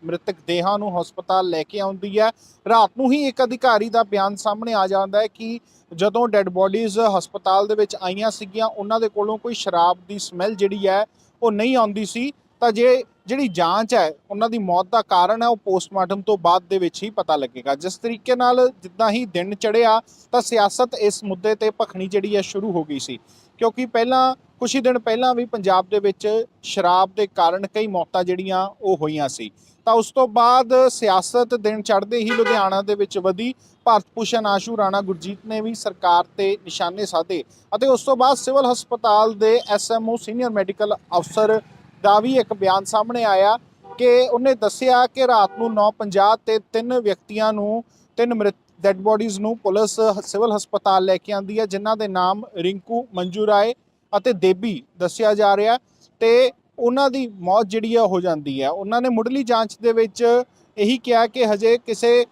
ਮ੍ਰਿਤਕ ਦੇਹਾਂ ਨੂੰ ਹਸਪਤਾਲ ਲੈ ਕੇ ਆਉਂਦੀ ਹੈ। ਰਾਤ ਨੂੰ ਹੀ ਇੱਕ ਅਧਿਕਾਰੀ ਦਾ ਬਿਆਨ ਸਾਹਮਣੇ ਆ ਜਾਂਦਾ ਹੈ ਕਿ ਜਦੋਂ ਡੈੱਡ ਬੋਡੀਜ਼ ਹਸਪਤਾਲ ਦੇ ਵਿੱਚ ਆਈਆਂ ਸੀਗੀਆਂ, ਉਹਨਾਂ ਦੇ ਕੋਲੋਂ ਕੋਈ ਸ਼ਰਾਬ ਦੀ ਸਮੈਲ ਜਿਹੜੀ ਹੈ, ਉਹ ਨਹੀਂ ਆਉਂਦੀ ਸੀ। ਤਾਂ ਜੇ ਜਿਹੜੀ ਜਾਂਚ ਹੈ, ਉਹਨਾਂ ਦੀ ਮੌਤ ਦਾ ਕਾਰਨ ਹੈ, ਉਹ ਪੋਸਟਮਾਰਟਮ ਤੋਂ ਬਾਅਦ ਦੇ ਵਿੱਚ ਹੀ ਪਤਾ ਲੱਗੇਗਾ। ਜਿਸ ਤਰੀਕੇ ਨਾਲ ਜਿੱਦਾਂ ਹੀ ਦਿਨ ਚੜ੍ਹਿਆ, ਤਾਂ ਸਿਆਸਤ ਇਸ ਮੁੱਦੇ ਤੇ ਭਖਣੀ ਜਿਹੜੀ ਹੈ, ਸ਼ੁਰੂ ਹੋ ਗਈ ਸੀ। ਕਿਉਂਕਿ ਪਹਿਲਾਂ ਕੁਝ ਹੀ ਦਿਨ ਪਹਿਲਾਂ ਵੀ ਪੰਜਾਬ ਦੇ ਵਿੱਚ ਸ਼ਰਾਬ ਦੇ ਕਾਰਨ ਕਈ ਮੌਤਾਂ ਜਿਹੜੀਆਂ, ਉਹ ਹੋਈਆਂ ਸੀ। ਤਾਂ ਉਸ ਤੋਂ ਬਾਅਦ ਸਿਆਸਤ ਦਿਨ ਚੜ੍ਹਦੇ ਹੀ ਲੁਧਿਆਣਾ ਦੇ ਵਿੱਚ ਵਧੀ। ਭਾਰਤ ਭੂਸ਼ਣ ਆਸ਼ੂ ਰਾਣਾ ਗੁਰਜੀਤ ਨੇ ਵੀ ਸਰਕਾਰ ਤੇ ਨਿਸ਼ਾਨੇ ਸਾਧੇ ਅਤੇ ਉਸ ਤੋਂ ਬਾਅਦ ਸਿਵਲ ਹਸਪਤਾਲ ਦੇ ਐਸਐਮਓ ਸੀਨੀਅਰ ਮੈਡੀਕਲ ਅਫਸਰ ਦਾ ਵੀ ਇੱਕ ਬਿਆਨ ਸਾਹਮਣੇ ਆਇਆ ਕਿ ਉਹਨੇ ਦੱਸਿਆ ਕਿ ਰਾਤ ਨੂੰ 9:50 ਤੇ ਤਿੰਨ ਵਿਅਕਤੀਆਂ ਨੂੰ, ਤਿੰਨ ਮ੍ਰਿਤ ਡੈੱਡ ਬੋਡੀਜ਼ ਨੂੰ ਪੁਲਿਸ ਸਿਵਲ ਹਸਪਤਾਲ ਲੈ ਕੇ ਆਂਦੀ ਹੈ, ਜਿਨ੍ਹਾਂ ਦੇ ਨਾਮ ਰਿੰਕੂ ਮੰਜੂ ਰਾਏ ਅਤੇ ਦੇਬੀ ਦੱਸਿਆ ਜਾ ਰਿਹਾ ਤੇ ਉਹਨਾਂ ਦੀ ਮੌਤ ਜਿਹੜੀ ਆ ਹੋ ਜਾਂਦੀ ਹੈ ਉਹਨਾਂ ਨੇ ਮੁੱਢਲੀ ਜਾਂਚ ਦੇ ਵਿੱਚ ਇਹੀ ਕਿਹਾ ਕਿ ਹਜੇ ਕਿਸੇ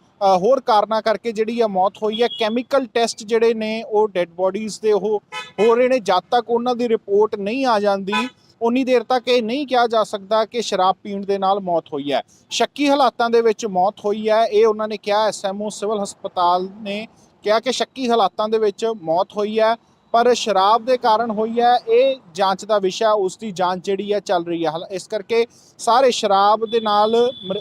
ਹੋਰ ਕਾਰਨਾਂ ਕਰਕੇ ਜਿਹੜੀ ਆ ਮੌਤ ਹੋਈ ਹੈ ਕੈਮੀਕਲ ਟੈਸਟ ਜਿਹੜੇ ਨੇ, ਉਹ ਡੈੱਡ ਬੋਡੀਜ਼ ਦੇ ਉਹ ਹੋ ਰਹੇ ਨੇ। ਜਦ ਤੱਕ ਉਹਨਾਂ ਦੀ ਰਿਪੋਰਟ ਨਹੀਂ ਆ ਜਾਂਦੀ, ਉਨੀ ਦੇਰ ਤੱਕ ਇਹ ਨਹੀਂ ਕਿਹਾ ਜਾ ਸਕਦਾ ਕਿ ਸ਼ਰਾਬ ਪੀਣ ਦੇ ਨਾਲ ਮੌਤ ਹੋਈ ਹੈ ਸ਼ੱਕੀ ਹਾਲਾਤਾਂ ਦੇ ਵਿੱਚ ਮੌਤ ਹੋਈ ਹੈ ਇਹ ਉਹਨਾਂ ਨੇ ਕਿਹਾ ਐਸਐਮਓ ਸਿਵਲ ਹਸਪਤਾਲ ਨੇ ਕਿਹਾ ਕਿ ਸ਼ੱਕੀ ਹਾਲਾਤਾਂ ਦੇ ਵਿੱਚ ਮੌਤ ਹੋਈ ਹੈ ਪਰ ਸ਼ਰਾਬ ਦੇ ਕਾਰਨ ਹੋਈ ਹੈ, ਇਹ ਜਾਂਚ ਦਾ ਵਿਸ਼ਾ ਉਸ ਦੀ ਜਾਂਚ ਜਿਹੜੀ ਹੈ ਚੱਲ ਰਹੀ ਹੈ। ਹਾਲਾ- ਇਸ ਕਰਕੇ ਸਾਰੇ ਸ਼ਰਾਬ ਦੇ ਨਾਲ ਮਰ-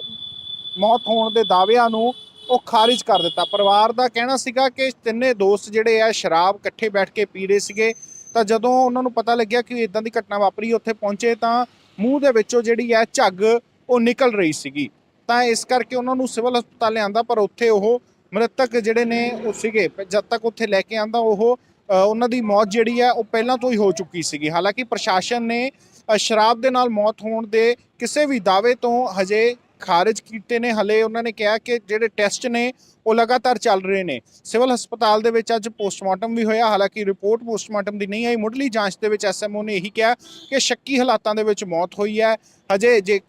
ਮੌਤ ਹੋਣ ਦੇ ਦਾਅਵਿਆਂ ਨੂੰ ਉਹ ਖਾਰਿਜ ਕਰ ਦਿੱਤਾ। ਪਰਿਵਾਰ ਦਾ ਕਹਿਣਾ ਸੀਗਾ ਕਿ ਤਿੰਨੇ ਦੋਸਤ ਜਿਹੜੇ ਆ, ਸ਼ਰਾਬ ਇਕੱਠੇ ਬੈਠ ਕੇ ਪੀ ਰਹੇ ਸੀਗੇ। ਤਾਂ ਜਦੋਂ ਉਹਨਾਂ ਨੂੰ ਪਤਾ ਲੱਗਿਆ ਕਿ ਇਦਾਂ ਦੀ ਘਟਨਾ ਵਾਪਰੀ, ਉੱਥੇ ਪਹੁੰਚੇ ਤਾਂ ਮੂੰਹ ਦੇ ਵਿੱਚੋਂ ਜਿਹੜੀ ਹੈ ਝੱਗ ਉਹ ਨਿਕਲ ਰਹੀ ਸੀਗੀ। ਤਾਂ ਇਸ ਕਰਕੇ ਉਹਨਾਂ ਨੂੰ ਸਿਵਲ ਹਸਪਤਾਲ ਲਿਆਂਦਾ, ਪਰ ਉੱਥੇ ਉਹ ਮ੍ਰਿਤਕ ਜਿਹੜੇ ਨੇ ਉਹ ਸੀਗੇ, ਜਦ ਤੱਕ ਉੱਥੇ ਲੈ ਕੇ ਆਂਦਾ, ਉਹ ਉਹਨਾਂ ਦੀ ਮੌਤ ਜਿਹੜੀ ਹੈ ਉਹ ਪਹਿਲਾਂ ਤੋਂ ਹੀ ਹੋ ਚੁੱਕੀ ਸੀਗੀ। ਹਾਲਾਂਕਿ ਪ੍ਰਸ਼ਾਸਨ ਨੇ ਸ਼ਰਾਬ ਦੇ ਨਾਲ ਮੌਤ ਹੋਣ ਦੇ ਕਿਸੇ ਵੀ ਦਾਅਵੇ ਤੋਂ ਹਜੇ ਖਾਰਜ ਕੀਤੇ ਨੇ। ਹਲੇ ਉਹਨਾਂ ਨੇ ਕਿਹਾ ਕਿ ਜਿਹੜੇ ਟੈਸਟ ਨੇ, ਉਹ ਲਗਾਤਾਰ ਚੱਲ ਰਹੇ ਨੇ। ਸਿਵਲ ਹਸਪਤਾਲ ਦੇ ਵਿੱਚ ਅੱਜ ਪੋਸਟਮਾਰਟਮ ਵੀ ਹੋਇਆ। ਹਾਲਾਂਕਿ ਰਿਪੋਰਟ ਪੋਸਟਮਾਰਟਮ ਦੀ ਨਹੀਂ ਆਈ। ਮੁੱਢਲੀ ਜਾਂਚ ਦੇ ਵਿੱਚ ਐਸਐਮਓ ਨੇ ਇਹੀ ਕਿਹਾ ਕਿ ਸ਼ੱਕੀ ਹਾਲਾਤਾਂ ਦੇ ਵਿੱਚ ਮੌਤ ਹੋਈ ਹੈ। ਹਜੇ ਜੇ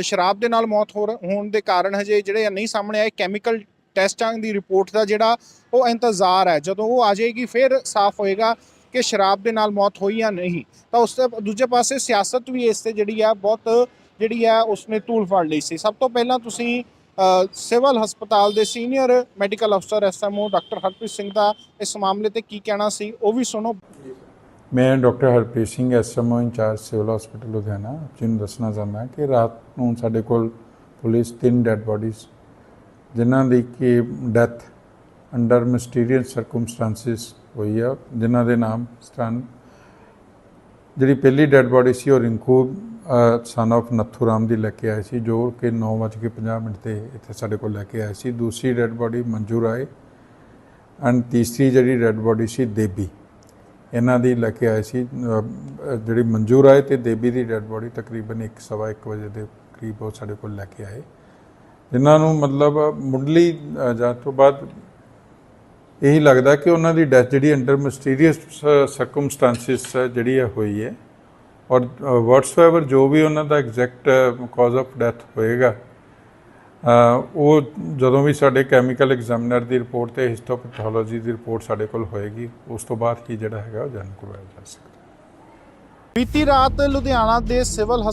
ਸ਼ਰਾਬ ਦੇ ਨਾਲ ਮੌਤ ਹੋ ਰ- ਹੋਣ ਦੇ ਕਾਰਨ ਹਜੇ ਜਿਹੜੇ ਨਹੀਂ ਸਾਹਮਣੇ ਆਏ ਕੈਮੀਕਲ ਟੈਸਟਾਂ ਦੀ ਰਿਪੋਰਟ ਦਾ ਜਿਹੜਾ ਉਹ ਇੰਤਜ਼ਾਰ ਹੈ। ਜਦੋਂ ਉਹ ਆ ਜਾਏਗੀ, ਫਿਰ ਸਾਫ਼ ਹੋਏਗਾ ਕਿ ਸ਼ਰਾਬ ਦੇ ਨਾਲ ਮੌਤ ਹੋਈ ਜਾਂ ਨਹੀਂ। ਤਾਂ ਉਸ ਦੇ ਦੂਜੇ ਪਾਸੇ ਸਿਆਸਤ ਵੀ ਇਸ ਤੇ ਜਿਹੜੀ ਆ, ਬਹੁਤ ਜਿਹੜੀ ਆ, ਉਸਨੇ ਧੂਲ ਫੜ ਲਈ ਸੀ। ਸਭ ਤੋਂ ਪਹਿਲਾਂ ਤੁਸੀਂ ਸਿਵਲ ਹਸਪਤਾਲ ਦੇ ਸੀਨੀਅਰ ਮੈਡੀਕਲ ਅਫਸਰ ਐਸਐਮਓ ਡਾਕਟਰ ਹਰਪ੍ਰੀਤ ਸਿੰਘ ਦਾ ਇਸ ਮਾਮਲੇ ਤੇ ਕੀ ਕਹਿਣਾ ਸੀ, ਉਹ ਵੀ ਸੁਣੋ।
ਮੈਂ doctor Harpreet Singh SMO incharge civil hospital Ludhiana. ਜਿਹਨੂੰ ਦੱਸਣਾ ਚਾਹੁੰਦਾ ਕਿ ਰਾਤ ਨੂੰ ਸਾਡੇ ਕੋਲ ਪੁਲਿਸ ਤਿੰਨ ਡੈੱਡ ਬੋਡੀਜ਼ ਜਿਨ੍ਹਾਂ ਦੀ ਕਿ ਡੈਥ ਅੰਡਰ ਮਿਸਟੀਰੀਅਸ ਸਰਕਮਸਟੈਂਸਿਸ ਹੋਈ ਆ, ਜਿਨ੍ਹਾਂ ਦੇ ਨਾਮ ਸਟਨ ਜਿਹੜੀ ਪਹਿਲੀ ਡੈੱਡ ਬੋਡੀ ਸੀ ਉਹ ਰਿੰਕੂ ਸਨ of ਨੱਥੂ ਰਾਮ ਦੀ ਲੈ ਕੇ ਆਏ ਸੀ, ਜੋ ਕਿ 9:50 ਮਿੰਟ ਤੇ ਇੱਥੇ ਸਾਡੇ ਕੋਲ ਲੈ ਕੇ ਆਏ ਸੀ। ਦੂਸਰੀ dead body Manju Rai and ਤੀਸਰੀ ਜਿਹੜੀ ਡੈੱਡ ਬੋਡੀ ਸੀ ਦੇਬੀ। ਇਹਨਾਂ ਦੀ ਲੈ ਕੇ ਆਏ ਸੀ ਜਿਹੜੀ ਮੰਜੂ ਰਾਏ ਤੇ ਦੇਬੀ ਦੀ ਡੈੱਡ ਬੋਡੀ ਤਕਰੀਬਨ 1:30 ਵਜੇ ਦੇ ਕਰੀਬ ਉਹ ਸਾਡੇ ਕੋਲ ਲੈ ਕੇ ਆਏ। ਜਿਨ੍ਹਾਂ ਨੂੰ ਮਤਲਬ ਮੁੱਢਲੀ ਜਾਂਚ ਤੋਂ ਬਾਅਦ ਇਹੀ ਲੱਗਦਾ ਕਿ ਉਹਨਾਂ ਦੀ ਡੈਥ ਜਿਹੜੀ ਅੰਡਰ ਮਿਸਟੀਰੀਅਸ ਸਰਕਮਸਟੈਂਸਿਸ ਜਿਹੜੀ ਹੈ ਹੋਈ ਹੈ। ਔਰ ਵਾਟਸਐਵਰ ਜੋ ਵੀ ਉਹਨਾਂ ਦਾ ਐਗਜ਼ੈਕਟ ਕਾਜ਼ ਆਫ ਡੈਥ ਹੋਏਗਾ ਉਹ ਜਦੋਂ ਵੀ ਸਾਡੇ ਕੈਮੀਕਲ ਐਗਜ਼ਾਮੀਨਰ ਦੀ ਰਿਪੋਰਟ ਤੇ ਹਿਸਟੋਪੈਥੋਲੋਜੀ ਦੀ ਰਿਪੋਰਟ ਸਾਡੇ ਕੋਲ ਹੋਏਗੀ, ਉਸ ਤੋਂ ਬਾਅਦ ਹੀ ਜਿਹੜਾ ਹੈਗਾ ਉਹ ਜਾਣ ਕਰਵਾਇਆ ਜਾ ਸਕਦਾ
ਬੀਤੀ ਰਾਤ ਲੁਧਿਆਣਾ ਦੇ ਸਿਵਲ